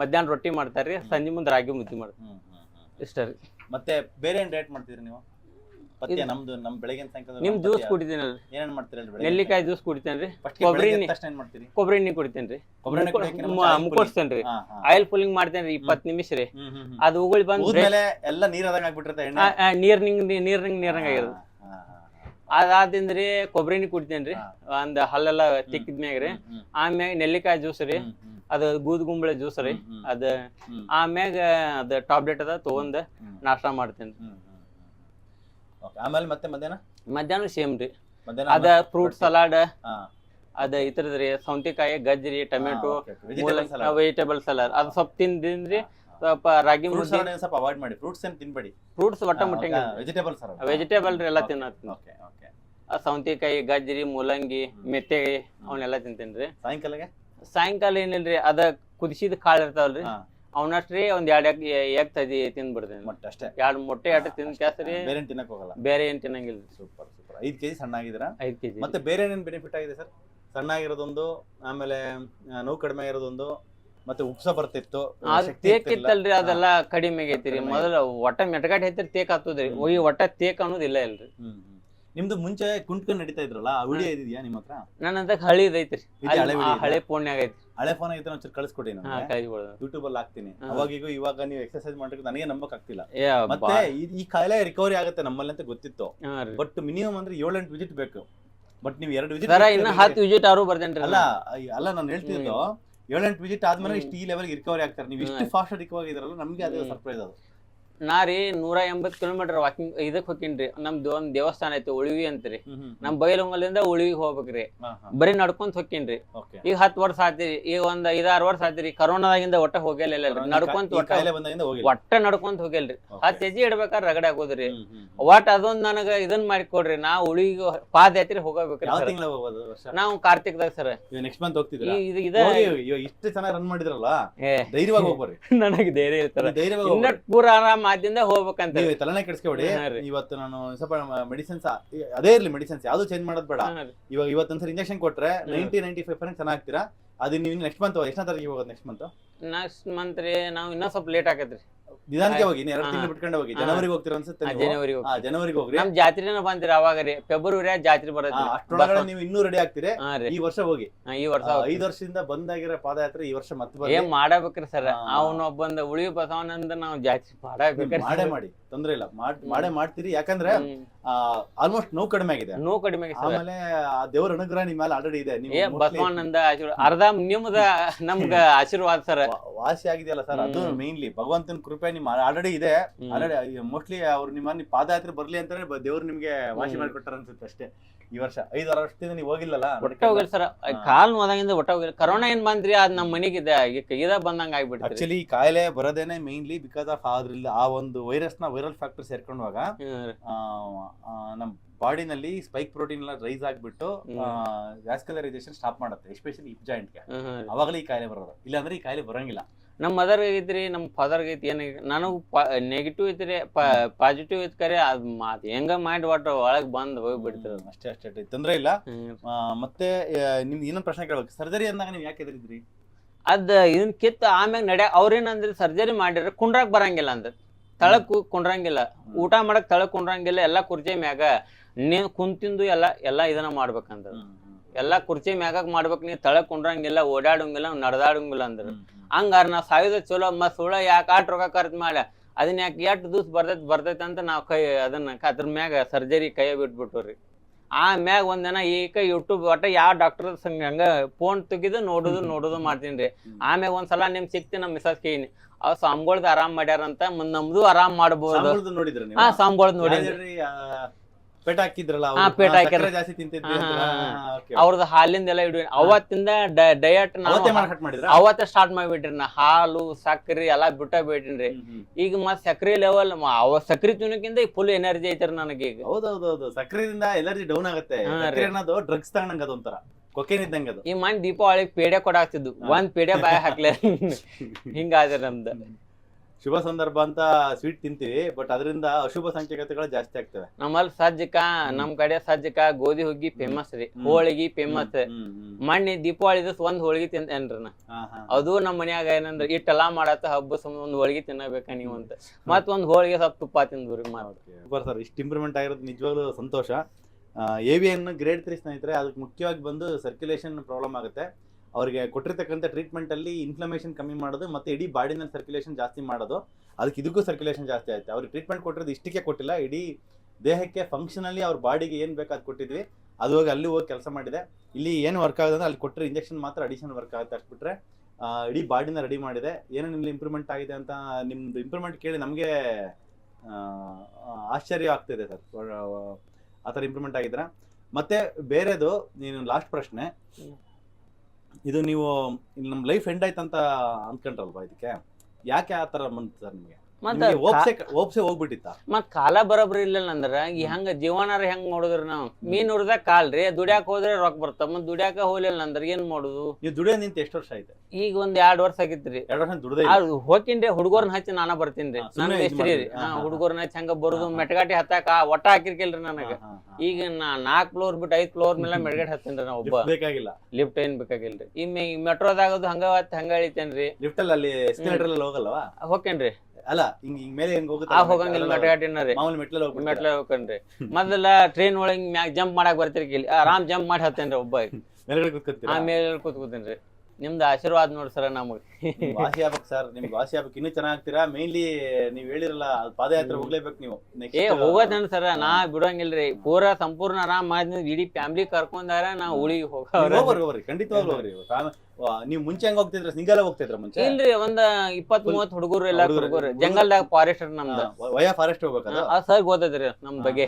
ಮಧ್ಯಾಹ್ನ ರೊಟ್ಟಿ ಮಾಡ್ತಾರ್ರಿ. ಸಂಜೆ ಮುಂದೆ ರಾಗಿ ಮುದ್ದೆ ಮಾಡ್ತಾರೆ ಇಷ್ಟ ರೀ ಮತ್ತೆ ಬೇರೆ ಏನ್ ಡೇಟ್ ಮಾಡ್ತೀರಿ ನೀವು? ಪಥ್ಯ ನಮ್ದು ನಮ್ ಬೆಳಗಿನ ಸಾಯಂಕಾಲ ನಿಮ್ ಜ್ಯೂಸ್ ಕುಡಿತೀನಲ್ರಿ ಏನೇನ್ ಮಾಡ್ತೀರಿ ಹೇಳಿ ನೆಲ್ಲಿಕಾಯಿ ಜ್ಯೂಸ್ ಕುಡಿತೇನ್ರಿ. ಕೊಬ್ಬರಿ ಬೆಳಗ್ಗೆ ಎದ್ದ ತಕ್ಷಣ ಏನ್ ಮಾಡ್ತೀರಿ? ಕೊಬ್ಬರಿ ಎಣ್ಣೆ ಕುಡಿತೇನ್ರಿ. ಕೊಬ್ಬರಿ ಎಣ್ಣೆ ಹಾ, ಹಾ. ಆಯಿಲ್ ಪುಲ್ಲಿಂಗ್ ಮಾಡ್ತೇನ್ರಿ ಇಪ್ಪತ್ತು ನಿಮಿಷ ರೀ. ಹ್ಮ್, ಹ್ಮ್, ಹ್ಮ್. ಅದು ಉಗುಳಿ ಬಂದು ಕೂದ್ಮೇಲೆ ಎಲ್ಲ ನೀರ್ ಆದಂಗ ಆಗ್ಬಿಟ್ಟಿರುತ್ತೆ ಎಣ್ಣೆ? ನೀರ್ ನಿಂಗ್ ನೀರ್ ನಿಂಗ್ ನೀರಂಗ ಆಗಿರೋದು ಹಾ, ಹಾ, ಹಾ. ಅದಾದಿಂದ್ರಿ ಕೊಬ್ಬರಿ ಎಣ್ಣೆ ಕುಡಿತೇನ್ರಿ. ಒಂದ್ ಹಲ್ಲೆಲ್ಲ ತಿಕ್ಕಿದ್ಮ್ಯಾಗ ರೀ. ಹ್ಮ್, ಹ್ಮ್, ಆಮ್ಯಾಗ ನೆಲ್ಲಿಕಾಯಿ ಜ್ಯೂಸ್ ರೀ. ಹ್ಮ್, ಹ್ಮ್, ಅದ ಗೂದ್ ಗುಂಬಳ ಜ್ಯೂಸ್ ರೀ. ಹ್ಮ್, ಹ್ಮ್, ಅದ ಹ್ಮ್, ಆಮ್ಯಾಗ ಅದ ಟಾಬ್ಲೆಟ್ ಅದ ತಗೊಂಡ್ ನಾಷ್ಟಾ ನಾಷ್ಟ ಮಾಡ್ತೇನ್ರಿ. ಹ್ಮ್, ಹ್ಮ್, ಹ್ಮ್. Okay, ಆಮೇಲೆ ಮತ್ತೆ ಮಧ್ಯಾಹ್ನ? ಮಧ್ಯಾಹ್ನ ಸೇಮ್ ರೀ. ಮಧ್ಯಾಹ್ನ ಅದ ಫ್ರೂಟ್ ಸಲಾಡ್ ಹಾ. ಅದ ಇತರದ್ರಿ ಸೌಂತಿಕಾಯಿ ಗಜ್ಜರಿ ಟೊಮೆಟೊ ಹಾ, okay, okay. Vegetable salad. Vegetable salad ಅದು ಸ್ವಲ್ಪ ತಿಂದ್ರಿ ಸ್ವಲ್ಪ ರಾಗಿ Fruit ಮುದ್ದೆ. ಸ್ವಲ್ಪ ಅವಾಯ್ಡ್ ಮಾಡಿ. ಫ್ರೂಟ್ಸ್ ಏನು ತಿನ್ಬೇಡಿ. ಫ್ರೂಟ್ಸ್ ಒಟ್ಟ ಮುಟ್ಟಂಗಿಲ್ಲ ವೆಜಿಟೇಬಲ್ ಸರ್ ವೆಜಿಟೇಬಲ್ ರೀ ಎಲ್ಲ ತಿನ್ನತ್ತೀನಿ. ಓಕೆ ಓಕೆ ಸೌಂತಿಕಾಯಿ ಗಜ್ಜರಿ ಮೂಲಂಗಿ ಮೆತ್ತೆ ಅವನ್ನೆಲ್ಲ ತಿಂತೇನ್ರಿ ಸಾಯಂಕಾಲಗೆ? ಸಾಯಂಕಾಲ ಏನಿಲ್ರಿ ಅದ ಕುದಿಸಿದ ಕಾಳು ಇರ್ತಾವಲ್ರಿ. ಹಾ. ಅವನಷ್ಟ್ರಿ ಒಂದ್ ಎರಡ್ ಎಗ್ ಎಗ್ ತದಿ ತಿಂದ್ಬಿಡ್ತೇನೆ. ಮೊಟ್ಟೆ ಅಷ್ಟೇ. ಎರಡ್ ಮೊಟ್ಟೆ ಎರಡು ತಿನ್ ಕ್ಯಾಸ್ರಿ ಬೇರೆ ಏನ್ ತಿನ್ನಕ್ ಹೋಗಲ್ಲ. ಬೇರೆ ಏನ್ ತಿನ್ನಂಗಿಲ್ಲ ಸೂಪರ್ ಸೂಪರ್. ಐದು ಕೆಜಿ ಸಣ್ಣ ಆಗಿದ್ದೀರಾ ಐದ್ ಕೆಜಿ. ಮತ್ತೆ ಬೇರೆ ಏನೇನ್ ಬೆನಿಫಿಟ್ ಆಗಿದೆ ಸರ್? ಸಣ್ಣ ಆಗಿರೋದೊಂದು ಆಮೇಲೆ ಆ, ನೋವು ಕಡಿಮೆ ಆಗಿರೋದೊಂದು ಮತ್ತೆ ಉಪ್ಸ ಬರ್ತಿತ್ತು ತೇಕಿತ್ತಲ್ರಿ ಶಕ್ತಿ ತೇಕ್ ಇರ್ತಿರ್ಲಿಲ್ಲ. ಇತ್ತಲ್ರಿ ಅದೆಲ್ಲ ಕಡಿಮೆ ಆಗೈತಿರಿ ಕಡಿಮೆ ಮೊದಲ ಒಟ್ಟ ಮೆಟಗಾಟ್ ಐತಿರಿ ತೇಕ್ ಹತ್ತದ್ರಿ ಹ್ಮ್. ಈ ಒಟ್ಟ ತೇಕ್ ಅನ್ನೋದು ಇಲ್ಲ ಇಲ್ರಿ. ಹ್ಮ್, ಹ್ಮ್. ನಿಮ್ದು ಮುಂಚೆ ಕುಂಟ್ಕೊಂಡ್ ನಡೀತಾ ಇದ್ರಲ್ಲ ಆ ವಿಡಿಯೋ ಇದೆಯಾ ನಿಮ್ಮ ಹತ್ರ? ನನ್ನ ಹಳಿ ಇದೈತ್ರಿ ಅಲ್ಲಿ ಹಳೆ ಆ video ಹಳೆ ಫೋನ್ಯಾಗ ಐತಿ ಹಳೆ ಫೋನ್ ಆಗಿದ್ರೆ ಒಂಚೂರು ಕಳಿಸ್ಕೊಡಿ ಹಾ ಬಿಡೋದು ಯೂಟ್ಯೂಬ್ ಅಲ್ಲಿ ಹಾಕ್ತೀನಿ. ಹಾ. ಅವಾಗಿಗೂ ಇವಾಗ ನೀವು ಎಕ್ಸರ್ಸೈಸ್ ಮಾಡಿದ್ರೆ ನನಗೆ ನಂಬಕ್ ಆಗ್ತಿಲ್ಲ ಏ ಮತ್ತೆ ಈ- ಈ ಕಾಯಿಲೆ ರಿಕವರಿ ಆಗುತ್ತೆ ನಮ್ಮಲ್ಲಿ ಅಂತ ಗೊತ್ತಿತ್ತು. ಹಾ ರೀ. ಬಟ್ ಮಿನಿಮಮ್ ಅಂದ್ರೆ ಏಳೆಂಟು ವಿಸಿಟ್ ಬೇಕು. ಬಟ್ ನೀವು ಎರಡು ವಿಸಿಟ್ ಸರ ಇನ್ನ ಹತ್ತು ವಿಜಿಟ್ ಅವರು ಬರ್ದೇನ್ರಿ ಅಲ್ಲ ಅಯ್ಯ, ಅಲ್ಲ ನಾನು ಹೇಳ್ತಿದ್ದು ಏಳೆಂಟು ವಿಸಿಟ್ ಆದ್ಮೇಲೆ ಹ್ಮ್. ಇಷ್ಟು ಈ ಲೆವೆಲ್ ರಿಕವರಿ ಆಗ್ತಾರೆ. ನೀವು ಇಷ್ಟು ಹ್ಮ್. ಫಾಸ್ಟ್ ರಿಕವರ್ ಆಗಿದ್ರಲ್ಲ ನಮ್ಗೆ ಅದೇ ಹ್ಮ್. ಸರ್ಪ್ರೈಸ್ ಅದು. ನಾ ರೀ ನೂರ ಎಂಬತ್ ಕಿಲೋಮೀಟರ್ ವಾಕಿಂಗ್ ಇದಕ್ ಹೋಗಿನ್ರಿ ನಮ್ದು ಒಂದ್ ದೇವಸ್ಥಾನ ಐತಿ ಉಳಿವಿ ಅಂತ್ರಿ. ನಮ್ ಬೈಲೊಂಗಲಿಂದ ಉಳಿವಿ ಹೋಗ್ಬೇಕ್ರಿ ಬರೀ ನಡ್ಕೊಂತ ಹೋಗ್ತೀನ್ರಿ ಓಕೆ. ಈಗ ಹತ್ತು ವರ್ಷ ಆತಿರಿ ಈಗ ಒಂದ್ ಐದಾರು ವರ್ಷ ಆತಿರಿ ಕರೋನಾದಾಗಿಂದ ಒಟ್ಟ ಹೋಗಲಿಲ್ಲ ನಡ್ಕೊಂತ ಒಟ್ಟ ನಡ್ಕೊಂತ ಹೋಗಲ್ರಿ ಹತ್ ಹತ್ತು ಹೆಜ್ಜೆ ಇಡ್ಬೇಕಾದ್ರೆ ರಗಡೆ ಆಗೋದ್ರಿ. ಒಟ್ ಅದೊಂದ್ ನನಗ ಇದನ್ ಮಾಡಿಕೊಡ್ರಿ. ನಾ ಉಳಿವಿ ಪಾದಯಾತ್ರೆ ಹೋಗಬೇಕ್ರಿ ನಾವು ಕಾರ್ತಿಕ್ದಾಗ ಸರ್. ನೆಕ್ಸ್ಟ್ ಮಂತ್ ಇಷ್ಟು ಚೆನ್ನಾಗಿ ರನ್ ಮಾಡಿದ್ರಲ್ಲ? ಧೈರ್ಯವಾಗಿ ಹೋಗ್ಬರ್ರಿ. ನನಗೆ ಧೈರ್ಯ ಇರ್ತಾರ. ಪೂರ ಆರಾಮ ಆದಿಂದ ಹೋಗ್ಬೇಕಂತ ನೀವು ತಲೆನೇ ಕೆಡಿಸ್ಕೊಬೇಡಿ. ಇವತ್ತು ನಾನು ಸ್ವಲ್ಪ ಮೆಡಿಸಿನ್ಸ್ ಅದೇ ಇರ್ಲಿ ಮೆಡಿಸಿನ್ಸ್ ಯಾವ್ದು ಚೇಂಜ್ ಮಾಡೋದು ಬೇಡ. ಇವಾಗ ಇವತ್ತೊಂದ್ಸರಿ ಇಂಜೆಕ್ಷನ್ ಕೊಟ್ರೆ. ನೈಂಟಿ ನೈಂಟಿ ಫೈವ್ ಪರ್ಸೆಂಟ್ ಚೆನ್ನಾಗ್ತೀರಾ? ಅದು ನೀವು ನೆಕ್ಸ್ಟ್ ಮಂತ್ ಎಷ್ಟನೇ ತಾರೀಕಿಗೆ ಹೋಗೋದು ನೆಕ್ಸ್ಟ್ ಮಂತ್ ನೆಕ್ಸ್ಟ್ ಮಂತ್ ರೀ ನಾವು ಇನ್ನೂ ಸ್ವಲ್ಪ ಲೇಟ್ ಆಗತ್ರಿ ನಿಧಾನಕ್ಕೆ ಹೋಗಿ. ಇನ್ನು ಎರಡು ತಿಂಗಳು ಬಿಟ್ಕೊಂಡು ಹೋಗಿ. ಜನವರಿಗೆ ಹೋಗ್ತೀರ ಅನ್ಸುತ್ತೆ ನೀವು? ಜನವರಿ ಹಾ ಜನವರಿಗೆ ಹೋಗ್ರಿ. ನಮ್ ಜಾತ್ರೆನ ಬಂದ್ರಿ ಅವಾಗ ರೀ ಫೆಬ್ರವರಿ ಜಾತ್ರೆ ಹಾ, ಬರತ್ರಿ ಅಷ್ಟ್ರೊಳಗಡೆ ನೀವು ಇನ್ನೂ ರೆಡಿ ಆಗ್ತೀರಿ. ಹಾ ರೀ. ಈ ವರ್ಷ ಹೋಗಿ. ಹಾ, ಈ ವರ್ಷ ಆ, ಐದು ವರ್ಷದಿಂದ ಬಂದಾಗಿರೋ ಪಾದಯಾತ್ರೆ ಈ ವರ್ಷ ಮತ್ತೆ ಬರ್ಲಿ. ಏನ್ ಮಾಡಬೇಕ್ರಿ ಸರ್. ಹಾ. ಅವನ ಒಬ್ಬಂದ ಉಳಿ ಬಸವನಂದ ನಾವು ಜಾತ್ರೆ ನೀವು ಮಾಡಬೇಕ್ರಿ ಮಾಡೇ ಮಾಡಿ. ತೊಂದ್ರೆ ಇಲ್ಲ. ಮಾಡ್- ಮಾಡೇ ಮಾಡ್ತೀರಿ. ಯಾಕಂದ್ರೆ ಆಲ್ಮೋಸ್ಟ್ ನೋವು ಕಡಿಮೆ ಆಗಿದೆ ನೋವು ಕಡಿಮೆ ಆಗಿದೆ. ಆಮೇಲೆ ಆ ದೇವರ ಅನುಗ್ರಹ ನಿಮ್ಮ ಮೇಲೆ ಆಲ್ರೆಡಿ ಇದೆ ನೀವು ಏ mostly ಬಸವಣ್ಣಂದ ಆಶೀರ್ವಾದ ಅರ್ಧ ನಿಮ್ದ ನಮ್ಗ ಆಶೀರ್ವಾದ ಸರ್ ವಾ- ವಾಸಿ ಆಗಿದೆಯಲ್ಲ ಸರ್ ಅದು ಹ್ಮ್. ಮೇನ್ಲಿ ಭಗವಂತನ ಕೃಪೆ ನಿಮ್ ಆಲ್ರೆಡಿ ಇದೆ. ಆಲ್ರೆಡಿ ಮೋಸ್ಟ್ಲಿ ಅವ್ರು ನಿಮ್ಮ ಪಾದಯಾತ್ರೆ ಬರ್ಲಿ ಅಂತಾನೆ ಬ- ದೇವ್ರು ನಿಮ್ಗೆ ವಾಸಿ ಹ್ಮ್. ಮಾಡಿಕೊಟ್ಟಾರ ಅನ್ಸುತ್ತೆ ಅಷ್ಟೇ ಈ ವರ್ಷ ಐದಾರು ವರ್ಷದಿಂದ ನೀವು ಹೋಗಿಲ್ಲಲ್ಲ ಒಟ್ಟ ಹೋಗಿಲ್ಲ ಸರ್. ಕಾಲ್ ಹೋದಂಗಿಂದ ಒಟ್ಟ ಹೋಗಿಲ್ಲ. ಕರೋನಾ ಏನ್ ಬಂದ್ರಿ? ಅದ್ ನಮ್ ಮನಿಗೆ ಇದ ಬಂದಂಗ ಆಗ್ಬಿಟ್ಟು ಆಕ್ಚುಲಿ ಕಾಯಿಲೆ ಬರೋದೇನೆ ಮೇನ್ಲಿ ಬಿಕಾಸ್ ಆಫ್ ಆದ್ರಿಂದ ಆ ಒಂದು ವೈರಸ್ನ ವೈರಲ್ ಫ್ಯಾಕ್ಟರ್ ಸೇರ್ಕೊಂಡಾಗ ನಮ್. ನಮ್ಮ ಬಾಡಿನಲ್ಲಿ ಸ್ಪೈಕ್ ಪ್ರೋಟೀನ್ ಎಲ್ಲ ರೈಸ್ ಆಗ್ಬಿಟ್ಟು. ವ್ಯಾಸ್ಕಲರೈಸೇಷನ್ ಸ್ಟಾಪ್ ಮಾಡುತ್ತೆ ಎಸ್ಪೆಷಲಿ ಹಿಪ್ ಜಾಯಿಂಟ್ಗೆ ಅವಾಗಲೇ ಈ ಕಾಯಿಲೆ ಬರೋದು. ಇಲ್ಲಾಂದ್ರೆ ಈ ಕಾಯಿಲೆ ಬರಂಗಿಲ್ಲ. ನಮ್ಮ ಮದರ್ ಐತ್ರಿ ನಮ್ಮ ಫಾದರ್ ಐತಿ ಏನ ನನಗೆ ನೆಗೆಟಿವ್ ಐತ್ರಿ ಪಾಸಿಟಿವ್ ಐತಿ ಕರೆ ಅದು ಮಾತ್ ಹೆಂಗ ಮಾಡಿ ಒಟ್ಟು ಒಳಗ್ ಬಂದ್ ಹೋಗಿ ಬಿಡ್ತದ ಅಷ್ಟೇ ಅಷ್ಟೇ ಅಷ್ಟೇ. ತೊಂದ್ರೆ ಇಲ್ಲ. ಆ, ಮತ್ತೆ ಆ, ನಿಮ್ಗೆ ಇನ್ನೊಂದು ಪ್ರಶ್ನೆ ಕೇಳಬೇಕು. ಸರ್ಜರಿ ಅಂದಾಗ ನೀವು ಯಾಕೆ ಎದುರಿದ್ರಿ ಅದ್ ಇದನ್ ಕಿತ್ತ ಆಮ್ಯಾಗ ನಡೆ ಅವ್ರೇನಂದ್ರೆ ಸರ್ಜರಿ ಮಾಡಿದ್ರೆ ಕುಂಡ್ರಾಕ್ ಬರಂಗಿಲ್ಲ ಅಂದ್ರ. ತಳಕ್ ಕುಂಡ್ರಂಗಿಲ್ಲ. ಊಟ ಮಾಡಕ್ ತಳಕ್ ಕುಂಡ್ರಂಗಿಲ್ಲ ಎಲ್ಲಾ ಕುರ್ಜಿ ಮ್ಯಾಗ ನೀ ಕುಂತಿಂದು ಎಲ್ಲಾ ಎಲ್ಲಾ ಇದನ್ನ ಮಾಡ್ಬೇಕಂದ್ರ. ಎಲ್ಲಾ ಕುರ್ಚಿ ಮ್ಯಾಗ ಮಾಡ್ಬೇಕು ನೀ ತಳಕ್ ಕುಂಡ್ರಂಗಿಲ್ಲ ಓಡಾಡಂಗಿಲ್ಲ ನಡ್ದಾಡಂಗಿಲ್ಲ ಅಂದ್ರ. ಹಂಗಾರ ನಾ ಸಾಯುದ ಚಲೋ ಮತ್ ಸುಳ ಯಾಕೆ ಆಟ್ ರೊಕ್ಕ ಖರ್ಚು ಮಾಡ ಅದನ್ನ ಯಾಕೆ ಎಷ್ಟು ದಿವ್ಸ ಬರ್ತೈತಿ ಬರ್ತೈತಿ ಅಂತ ನಾವು ಕೈ ಅದನ್ನ ಅದ್ರ ಮ್ಯಾಗ ಸರ್ಜರಿ ಕೈ ಬಿಟ್ಬಿಟ್ರಿ ಆ ಮ್ಯಾಗ ಒಂದಿನ ಈಗ ಯೂಟ್ಯೂಬ್ ಒಟ್ಟ ಯಾವ ಡಾಕ್ಟರ್ ಸಂಗ ಹಂಗ ಫೋನ್ ತೆಗಿದು ನೋಡುದು ನೋಡುದು ಮಾಡ್ತೀನಿ ರೀ. ಆಮ್ಯಾಗ ಒಂದ್ಸಲ ನಿಮ್ ಸಿಕ್ತಿ ನಮ್ಮ ಮಿಸಸ್ ಕೇಳಿನಿ ಅವ್ ಸಾಮ್ಗೊಳ್ದ ಆರಾಮ್ ಮಾಡ್ಯಾರಂತ ಮುಂದ್ ನಮ್ದು ಆರಾಮ್ ಮಾಡ್ಬೋದು. ಹಾ ನೀವು ನೋಡಿದ್ರಿ ನೋಡಿ ಪೇಟ ಹಾಕಿದ್ರಲ್ಲ ಹಾ, ಪೇಟ ಹಾಕ್ಯಾರ. ಜಾಸ್ತಿ ತಿಂತಿದ್ರಿ ಹಾ, ಅಂತೀರಾ? ಹಾ, ಹಾ, okay. ಅವ್ರದ್ದು ಹಾಲಿಂದ ಎಲ್ಲ ಇಡುವ. ಅವತ್ತಿಂದ ಡಯಟ್ ಅವತ್ತೇ ಮಾಡಿದ್ರ? ಅವತ್ತ ಸ್ಟಾರ್ಟ್ ಮಾಡಿಬಿಟ್ರಿ ನಾ. ಹಾಲು ಸಕ್ಕರೆ ಎಲ್ಲಾ ಬಿಟ್ಟ ಬಿಟ್ಟಿನ್ರಿ. ಈಗ ಮತ್ತೆ ಸಕ್ಕರೆ ಲೆವೆಲ್ ಅವ ಸಕ್ರಿ ತಿನ್ನಕ್ಕಿಂತ ಈಗ ಫುಲ್ ಎನರ್ಜಿ ಐತ್ರಿ ನನಗೆ ಈಗ. ಹೌದೌದೌದು. ಸಕ್ಕರೆಯಿಂದ ಎನರ್ಜಿ ಡೌನ್ ಆಗುತ್ತೆ. ಹಾ. ಅನ್ನೋದು ಡ್ರಗ್ಸ್ ತಗೊಂಡಂಗ ಅದೊಂಥರ ಕೊಕೇನ್ ಇದ್ದಂಗ ಅದು. ಈ ಮನ್ ದೀಪಾವಳಿಗೆ ಪೇಡೆ ಕೊಡಾಕ್ತಿದ್ವು. ಹಾ. ಒಂದ್ ಪೇಡೆ ಬಾಯ ಹಾಕ್ಲೆ. ಹಿಂಗಾದ್ರೆ ನಮ್ದು. ಶುಭ ಸಂದರ್ಭ ಅಂತ ಸ್ವೀಟ್ ತಿಂತೀವಿ ಬಟ್ ಅದರಿಂದ ಅಶುಭ ಸಂಕೇತಗಳು ಜಾಸ್ತಿ ಆಗ್ತವೆ. ನಮ್ಮಲ್ಲಿ ಸಜ್ಜಕ ನಮ್ ಕಡೆ ಸಜ್ಜಕ ಗೋಧಿ ಹುಗ್ಗಿ ಫೇಮಸ್ ರೀ ಹೋಳಿಗೆ ಫೇಮಸ್. ಮಣ್ಣಿ ದೀಪಾವಳಿ ದಿವಸ ಒಂದ್ ಹೋಳಿಗೆ ತಿಂತೇನ್ರಿ ನಾ. ಅದು ನಮ್ಮ ಮನ್ಯಾಗ ಏನಂದ್ರ ಇಟ್ಟೆಲ್ಲಾ ಮಾಡತ್ತ ಹಬ್ಬ ಸಂಬಂಧ ಒಂದ್ ಹೋಳಿಗೆ ತಿನ್ನಬೇಕ ನೀವು ಅಂತ. ಮತ್ ಒಂದ್ ಹೋಳಿಗೆ ಸ್ವಲ್ಪ ತುಪ್ಪ ತಿಂದ್ರಿ ಸೂಪರ್ ಸರ್ ಇಷ್ಟು ಇಂಪ್ರೂವ್ಮೆಂಟ್ ಆಗಿರೋದು ನಿಜವಾಗ್ಲೂ ಸಂತೋಷ. A V N grade three ಸ್ನೇಹಿತರೆ ಅದಕ್ಕೆ ಮುಖ್ಯವಾಗಿ ಬಂದು ಸರ್ಕ್ಯುಲೇಷನ್ ಪ್ರಾಬ್ಲಮ್ ಆಗುತ್ತೆ. ಅವ್ರಿಗೆ ಕೊಟ್ಟಿರ್ತಕ್ಕಂಥ ಟ್ರೀಟ್ಮೆಂಟ್ ಅಲ್ಲಿ ಇನ್ಫ್ಲಮೇಷನ್ ಕಮ್ಮಿ ಮಾಡೋದು ಮತ್ತೆ ಇಡೀ ಬಾಡಿನಲ್ಲಿ ಸರ್ಕ್ಯುಲೇಷನ್ ಜಾಸ್ತಿ ಮಾಡೋದು. ಅದಕ್ಕೆ ಇದಕ್ಕೂ ಸರ್ಕ್ಯುಲೇಷನ್ ಜಾಸ್ತಿ ಆಯ್ತು. ಅವ್ರಿಗೆ ಟ್ರೀಟ್ಮೆಂಟ್ ಕೊಟ್ಟಿರೋದು ಇಷ್ಟಕ್ಕೆ ಕೊಟ್ಟಿಲ್ಲ. ಇಡೀ ದೇಹಕ್ಕೆ ಫಂಕ್ಷನಲ್ಲಿ ಅವ್ರ ಬಾಡಿಗೆ ಏನು ಬೇಕು ಅದು ಕೊಟ್ಟಿದ್ವಿ. ಅದು ಹೋಗಿ ಅಲ್ಲಿ ಹೋಗಿ ಕೆಲಸ ಮಾಡಿದೆ. ಇಲ್ಲಿ ಏನು ವರ್ಕ್ ಆಗುತ್ತೆ ಅಲ್ಲಿ ಕೊಟ್ಟರೆ ಇಂಜೆಕ್ಷನ್ ಮಾತ್ರ ಅಡಿಷನ್ ವರ್ಕ್ ಆಗುತ್ತೆ ಅಷ್ಟು ಬಿಟ್ರೆ ಆ, ಇಡೀ ಬಾಡಿನ ರೆಡಿ ಮಾಡಿದೆ. ಏನೇನು ಇಲ್ಲಿ ಇಂಪ್ರೂವ್ಮೆಂಟ್ ಆಗಿದೆ ಅಂತ ನಿಮ್ಮದು ಇಂಪ್ರೂವ್ಮೆಂಟ್ ಕೇಳಿ ನಮಗೆ ಆಶ್ಚರ್ಯ ಆಗ್ತಿದೆ ಸರ್. ಆ ಥರ ಇಂಪ್ರೂವ್ಮೆಂಟ್ ಆಗಿದ್ರೆ. ಮತ್ತೆ ಬೇರೆದು ನೀನು ಲಾಸ್ಟ್ ಪ್ರಶ್ನೆ. ಇದು ನೀವು ನಮ್ಮ ಲೈಫ್ ಎಂಡ್ ಆಯ್ತಂತ ಅಂದ್ಕೊಂಡ್ರಲ್ವಾ ಇದಕ್ಕೆ? ಯಾಕೆ ಆ ಥರ ಬಂತು ಸರ್ ನಿಮಗೆ? ಮತ್ತ ಓಪ್ಸೆ ಓಪ್ಸೆ ಹೋಗ್ಬಿಟ್ಟಿತ್ತ? ಮತ್ ಕಾಲ ಬರೋಬ್ರಿ ಇಲ್ಲ ಅಂದ್ರ ಈ ಹಂಗ ಜೀವನಾರ ಹೆಂಗ್ ನೋಡಿದ್ರ ನಾವ್? ಮೀನ್ ಹುಡ್ದಾಗ ಕಾಲ್ರಿ ದುಡ್ಯಾಕ ಹೋದ್ರೆ ರೊಕ್ಕ ಬರ್ತಾವ ಮತ್ ದುಡ್ಯಾಕ ಹೋಗ್ಲಿಲ್ಲ ಅಂದ್ರ ಏನ್ ಮಾಡುದು? ನೀವು ದುಡಿಯೋ ನಿಂತ ಎಷ್ಟು ವರ್ಷ ಆಯ್ತು? ಈಗ ಒಂದ್ ಎರಡ್ ವರ್ಷ ಆಗಿತ್ರಿ. ಎರಡು ವರ್ಷ ದುಡ್ದೇ ಹೋಗಿನ್ರಿ ಹುಡುಗರ್ನ ಹಚ್ಚಿ ನಾನ ಬರ್ತೀನ್ರಿ ನನ್ ಹೆಸ್ರಿ ರೀ. ಹುಡುಗರ್ನ ಹಚ್ಚಿ ಹಂಗ ಬರುದು. ಮೆಟ್ಗಾಟಿ ಹತ್ತಾಕ ಒಟ್ಟ ಹಾಕಿರ್ಕಿಲ್ರಿ ನನಗ. ಈಗ ನಾ ನಾಲ್ಕ್ ಫ್ಲೋರ್ ಬಿಟ್ಟು ಐದ್ ಫ್ಲೋರ್ ಮೇಲೆ ಮೆಟ್ಗಾಟಿ ಹತ್ತೇನ್ರಿ ನಾ ಒಬ್ಬ. ಬೇಕಾಗಿಲ್ಲ. ಲಿಫ್ಟ್ ಏನ್ ಬೇಕಾಗಿಲ್ರಿ. ಈ ಮೆಟ್ರೋದಾಗದು ಹಂಗ ಹಂಗ ಇಳಿತೇನ್ರಿ ಲಿಫ್ಟ್ ಅಲ್ಲಿ ಅಲ್ಲಿ ಎಸ್ಕಲೇಟರ್ ಅಲ್ಲಿ ಹೋಗಲ್ವಾ? ಹೋಗ್ತೇನ್ರಿ ಅಲ್ಲ ಹಿಂಗ್ ಹಿಂಗ್ ಮೇಲೆ ಹೆಂಗ್ ಹೋಗುತ್ತೆ ಆ ಹೋಗಂಗಿಲ್ಲ ಮೆಟ್ಗಾಟಿನ ರೀ. ಮಾಮೂಲಿ ಮೆಟ್ಲಲ್ಲಿ ಹೋಗ್ಬಿಡ್ತೀರಾ? ಮೆಟ್ಲ ಹೋಗ್ಕನ್ರಿ ಮೊದಲ ಟ್ರೈನ್ ಒಳಗ್ ಮ್ಯಾಗ ಜಂಪ್ ಮಾಡಕ್ ಬರ್ತೀರಿ ಇಲ್ಲಿ ಆರಾಮ್ ಜಂಪ್ ಮಾಡಿ ಹತ್ತೇನ್ರಿ ಒಬ್ಬ ಮೇಲ್ಗಡೆ ಕೂತ್ಕೊತೀರಾ? ಆಮೇಲೆ ಕೂತ್ಕೋತೇನ್ರಿ ನಿಮ್ದು ಆಶೀರ್ವಾದ ನೋಡಿ ಸರ ನಮಗ್. ವಾಸಿ ಆಗ್ಬೇಕು ಸರ್ ನಿಮ್ಗೆ ವಾಸಿ ಆಗ್ಬೇಕು. ಇನ್ನೂ ಚೆನ್ನಾಗ್ತೀರಾ ಮೇನ್ಲಿ ನೀವ್ ಹೇಳಿರಲ್ಲ ಅದ್ ಪಾದಯಾತ್ರೆ. ಹೋಗ್ಲೇಬೇಕು ನೀವು. ಏ ಹೋಗೋದನ್ ಸರ ನಾ ಬಿಡಂಗಿಲ್ರಿ. ಪೂರಾ ಸಂಪೂರ್ಣ ಆರಾಮ್ ಮಾಡಿ ಇಡೀ ಫ್ಯಾಮಿಲಿ ಕರ್ಕೊಂಡಾರ ನಾ ಉಳಿ ಹೋಗವ್ರ ಖಂಡಿತವಾಗ್ಲೂ ಹೋಗ್ರಿ. ನೀವ್ ಮುಂಚೆ ಹೆಂಗ್ ಹೋಗ್ತಿದ್ರ? ಸಿಂಗಲ್ ಹೋಗ್ತಿದ್ರ ಮುಂಚೆ? ಇಲ್ರಿ ಒಂದ್ ಇಪ್ಪತ್ ಮೂವತ್ ಹುಡುಗರು ಎಲ್ಲ ಹುಡುಗ್ರು- ಹುಡುಗರು. ಜಂಗಲ್ ಜಂಗಲ್ದಾಗ ಫಾರೆಸ್ಟ್ ನಮ್ದು. ವಯ ಫಾರೆಸ್ಟ್ ಹೋಗ್ಬೇಕಲ್ಲ ಆ ಸರ್ ಗೊತ್ತೈತ್ರಿ ನಮ್ ಬಗ್ಗೆ.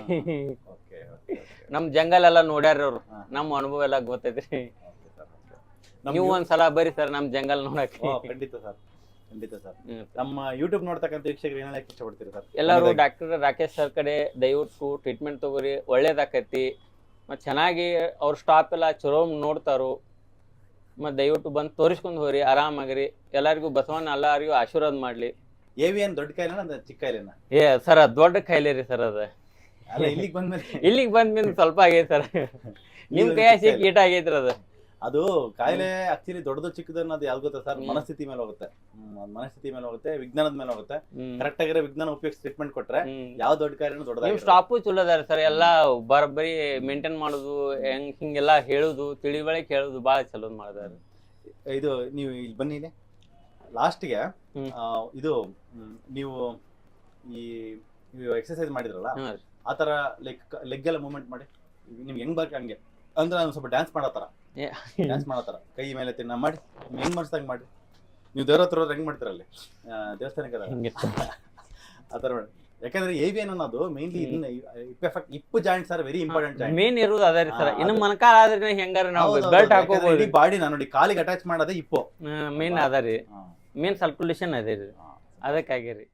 ನಮ್ ಜಂಗಲ್ ಎಲ್ಲಾ ನೋಡ್ಯಾರ ಅವ್ರು. ನಮ್ ಅನುಭವ ಎಲ್ಲಾ ಗೊತ್ತೈತ್ರಿ. ನೀವು ಒಂದ್ಸಲ ಬರ್ರಿ ಸರ್ ನಮ್ ಜಂಗಲ್ ನೋಡಕ್ ಖಂಡಿತ ಸರ್ ಖಂಡಿತ ಸರ್. ನಮ್ಮ ಯೂಟ್ಯೂಬ್ ನೋಡ್ತಕ್ಕಂಥ ವೀಕ್ಷಕರು ಏನ್ ಹೇಳಕ್ ಇಷ್ಟಪಡ್ತೀರಿ ಸರ್? ಎಲ್ಲರೂ ಡಾಕ್ಟರ್ ರಾಕೇಶ್ ಸರ್ ಕಡೆ ದಯವಿಟ್ಟು ಟ್ರೀಟ್ಮೆಂಟ್ ತಗೋರಿ ಒಳ್ಳೇದಾಕೈತಿ. ಮತ್ತೆ ಚೆನ್ನಾಗಿ ಅವ್ರ ಸ್ಟಾಪ್ ಎಲ್ಲ ಚಲೋ ನೋಡ್ತಾರು. ಮತ್ತು ದಯವಿಟ್ಟು ಬಂದು ತೋರಿಸ್ಕೊಂಡು ಹೋಗ್ರಿ ಆರಾಮಾಗಿರಿ. ಎಲ್ಲರಿಗೂ ಬಸವಣ್ಣ ಎಲ್ಲರಿಗೂ ಆಶೀರ್ವಾದ ಮಾಡಲಿ. ಏವಿಯನ್ ದೊಡ್ಡ ಕಾಯಿಲೆನ ಚಿಕ್ಕ ಕಾಯಿಲೆನ ಏ ಸರ್ ಅದು ದೊಡ್ಡ ಕಾಯಿಲೆ ರೀ ಸರ್ ಅದು. ಅಲ್ಲ ಇಲ್ಲಿಗೆ ಬಂದ್ಮೇಲೆ. ಇಲ್ಲಿಗೆ ಬಂದ್ಮೇಲೆ ಸ್ವಲ್ಪ ಆಗೈತೆ ಸರ್. ನಿಮ್ಮ ಕೈ ಸಿಕ್ಕಿ. ಈಟ ಆಗೈತ್ರಿ ಅದು. ಅದು ಕಾಯಿಲೆ ಆಕ್ಚುಲಿ ದೊಡ್ಡದು ಚಿಕ್ಕದು ಅನ್ನೋದು ಯಾವ್ದು ಗೊತ್ತಾ ಸರ್? ಮನಸ್ಥಿತಿ ಮೇಲೆ ಹೋಗುತ್ತೆ. ಮನಸ್ಥಿತಿ ಮೇಲೆ ಹೋಗುತ್ತೆ ವಿಜ್ಞಾನದ ಮೇಲೆ ಹೋಗುತ್ತೆ. ಕರೆಕ್ಟ್ ಆಗಿರೋ ವಿಜ್ಞಾನ ಉಪಯೋಗಿಸಿ ಟ್ರೀಟ್ಮೆಂಟ್ ಕೊಟ್ರೆ. ಯಾವ ದೊಡ್ಡ ಕಾರ್ಯನೂ ದೊಡ್ಡ ದೊಡ್ಡದಾಗಿ ಸ್ಟಾಫು ಚಲೋ ಅದಾರ ಸರ್. ಎಲ್ಲ ಬರೋಬ್ಬರಿ ಮೇಂಟೈನ್ ಮಾಡೋದು ಹೆಂಗ್ ಹಿಂಗೆಲ್ಲ ಹೇಳುದು ತಿಳಿವಳಿಕೆ ಹೇಳುದು ಬಹಳ ಚಲೋ ಮಾಡಿದಾರೆ. ಇದು ನೀವು ಇಲ್ಲಿ ಬನ್ನಿ ಲಾಸ್ಟ್ಗೆ. ಇದು ನೀವು ಈ ಎಕ್ಸರ್ಸೈಸ್ ಮಾಡಿದ್ರಲ್ಲ. ಆ ತರ ಲೈಕ್ ಲೆಗ್ ಎಲ್ಲ ಮೂವ್ಮೆಂಟ್ ಮಾಡಿ. ನಿಮ್ಗೆ ಹೆಂಗ್ ಬರ್ಕ ಹಂಗೆ. ಅಂದ್ರೆ ನಾನು ಸ್ವಲ್ಪ ಡ್ಯಾನ್ಸ್ ಮಾಡೋ ಥರ. ಏ. ಡ್ಯಾನ್ಸ್ ಮಾಡತ್ತಾರ ಕೈ ಮೇಲೆ ತಿನ್ನ ಮಾಡಿ ಹೆಂಗ್ ಮಾಡಿಸ್ದಂಗ್ ಮಾಡಿ. ನೀವು ದೇವ್ರ ಹತ್ರ ಹೋದ್ರೆ ಹೆಂಗ್ ಮಾಡ್ತೀರಲ್ಲಿ ಅಲ್ಲಿ? ದೇವಸ್ಥಾನಕ್ಕೆ. ಆತರ ಆ ಥರ ಮಾಡಿ. ಯಾಕಂದ್ರೆ ಏವಿಯನ್ ಅನ್ನೋದು ಮೇನ್ಲಿ ಇದನ್ನ hip effect hip joints are very important joint main ಇರೋದು ಅದೇ ರೀ ಸರ್. ಇನ್ನು ಮನಕಾಲ ಆದ್ರೆ ಹೆಂಗಾರ ನಾವು ಬೆಲ್ಟ್ ಹಾಕೋಬಹುದು ಇಡೀ ಬಾಡಿ ನಾನು ನೋಡಿ ಕಾಲಿಗೆ ಅಟ್ಯಾಚ್ ಮಾಡೋದೇ ಇಪ್ಪು. ಮೇನ್ ಅದ ರೀ. ಮೇನ್ ಸರ್ಕ್ಯುಲೇಷನ್ ಅದೇ ರೀ. ಅದಕ್ಕಾಗಿ ರೀ.